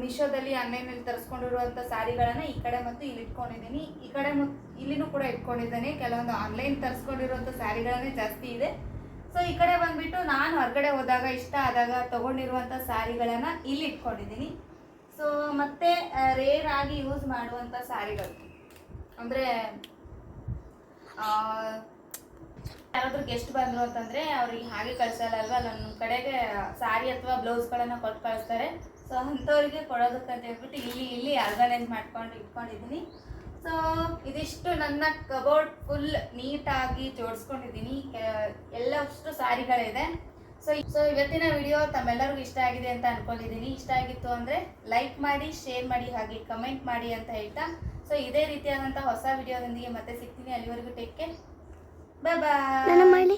ಮೀಶೋದಲ್ಲಿ ಆನ್ಲೈನಲ್ಲಿ ತರಿಸ್ಕೊಂಡಿರುವಂಥ ಸ್ಯಾರಿಗಳನ್ನ ಈ ಕಡೆ ಮತ್ತು ಇಲ್ಲಿ ಇಟ್ಕೊಂಡಿದ್ದೀನಿ. ಈ ಕಡೆ ಮತ್ತು ಇಲ್ಲಿನೂ ಕೂಡ ಇಟ್ಕೊಂಡಿದ್ದೀನಿ. ಕೆಲವೊಂದು ಆನ್ಲೈನ್ ತರಿಸ್ಕೊಂಡಿರುವಂಥ ಸ್ಯಾರಿಗಳನ್ನೇ ಜಾಸ್ತಿ ಇದೆ. ಸೊ ಈ ಕಡೆ ಬಂದ್ಬಿಟ್ಟು ನಾನು ಹೊರಗಡೆ ಹೋದಾಗ, ಇಷ್ಟ ಆದಾಗ ತಗೊಂಡಿರುವಂತ ಸ್ಯಾರಿಗಳನ್ನು ಇಲ್ಲಿ ಇಟ್ಕೊಂಡಿದ್ದೀನಿ. ಸೊ ಮತ್ತೆ ರೇರ್ ಆಗಿ ಯೂಸ್ ಮಾಡುವಂಥ ಸ್ಯಾರಿಗಳು ಅಂದರೆ ಯಾರಾದ್ರೂ ಗೆಸ್ಟ್ ಬಂದರು ಅಂತಂದರೆ ಅವ್ರಿಗೆ ಹಾಗೆ ಕಳಿಸಲ್ಲ ಅಲ್ವಾ ನನ್ನ ಕಡೆಗೆ ಸಾರಿ ಅಥವಾ ಬ್ಲೌಸ್ಗಳನ್ನು ಕೊಟ್ಟು ಕಳಿಸ್ತಾರೆ. ಸೊ ಅಂಥವ್ರಿಗೆ ಕೊಡೋದಕ್ಕಂತ ಹೇಳ್ಬಿಟ್ಟು ಇಲ್ಲಿ ಇಲ್ಲಿ ಆರ್ಗನೈಸ್ ಮಾಡ್ಕೊಂಡು ಇಟ್ಕೊಂಡಿದ್ದೀನಿ. ಸೊ ಇದಿಷ್ಟು ನನ್ನ ಕಬೋರ್ಡ್ ಫುಲ್ ನೀಟಾಗಿ ಜೋಡಿಸ್ಕೊಂಡಿದ್ದೀನಿ. ಎಲ್ಲಷ್ಟು ಸಾರಿಗಳಿದೆ. ಸೊ ಸೊ ಇವತ್ತಿನ ವಿಡಿಯೋ ತಮ್ಮೆಲ್ಲರಿಗೂ ಇಷ್ಟ ಆಗಿದೆ ಅಂತ ಅನ್ಕೊಂಡಿದ್ದೀನಿ. ಇಷ್ಟ ಆಗಿತ್ತು ಅಂದರೆ ಲೈಕ್ ಮಾಡಿ ಶೇರ್ ಮಾಡಿ, ಹಾಗೆ ಕಮೆಂಟ್ ಮಾಡಿ ಅಂತ ಹೇಳ್ತಾ ಸೊ ಇದೇ ರೀತಿಯಾದಂಥ ಹೊಸ ವಿಡಿಯೋದೊಂದಿಗೆ ಮತ್ತೆ ಸಿಗ್ತೀನಿ. ಅಲ್ಲಿವರೆಗೂ ಟೇಕ್ ಕೇರ್ ಬಾಯ್ ಬಾಯ್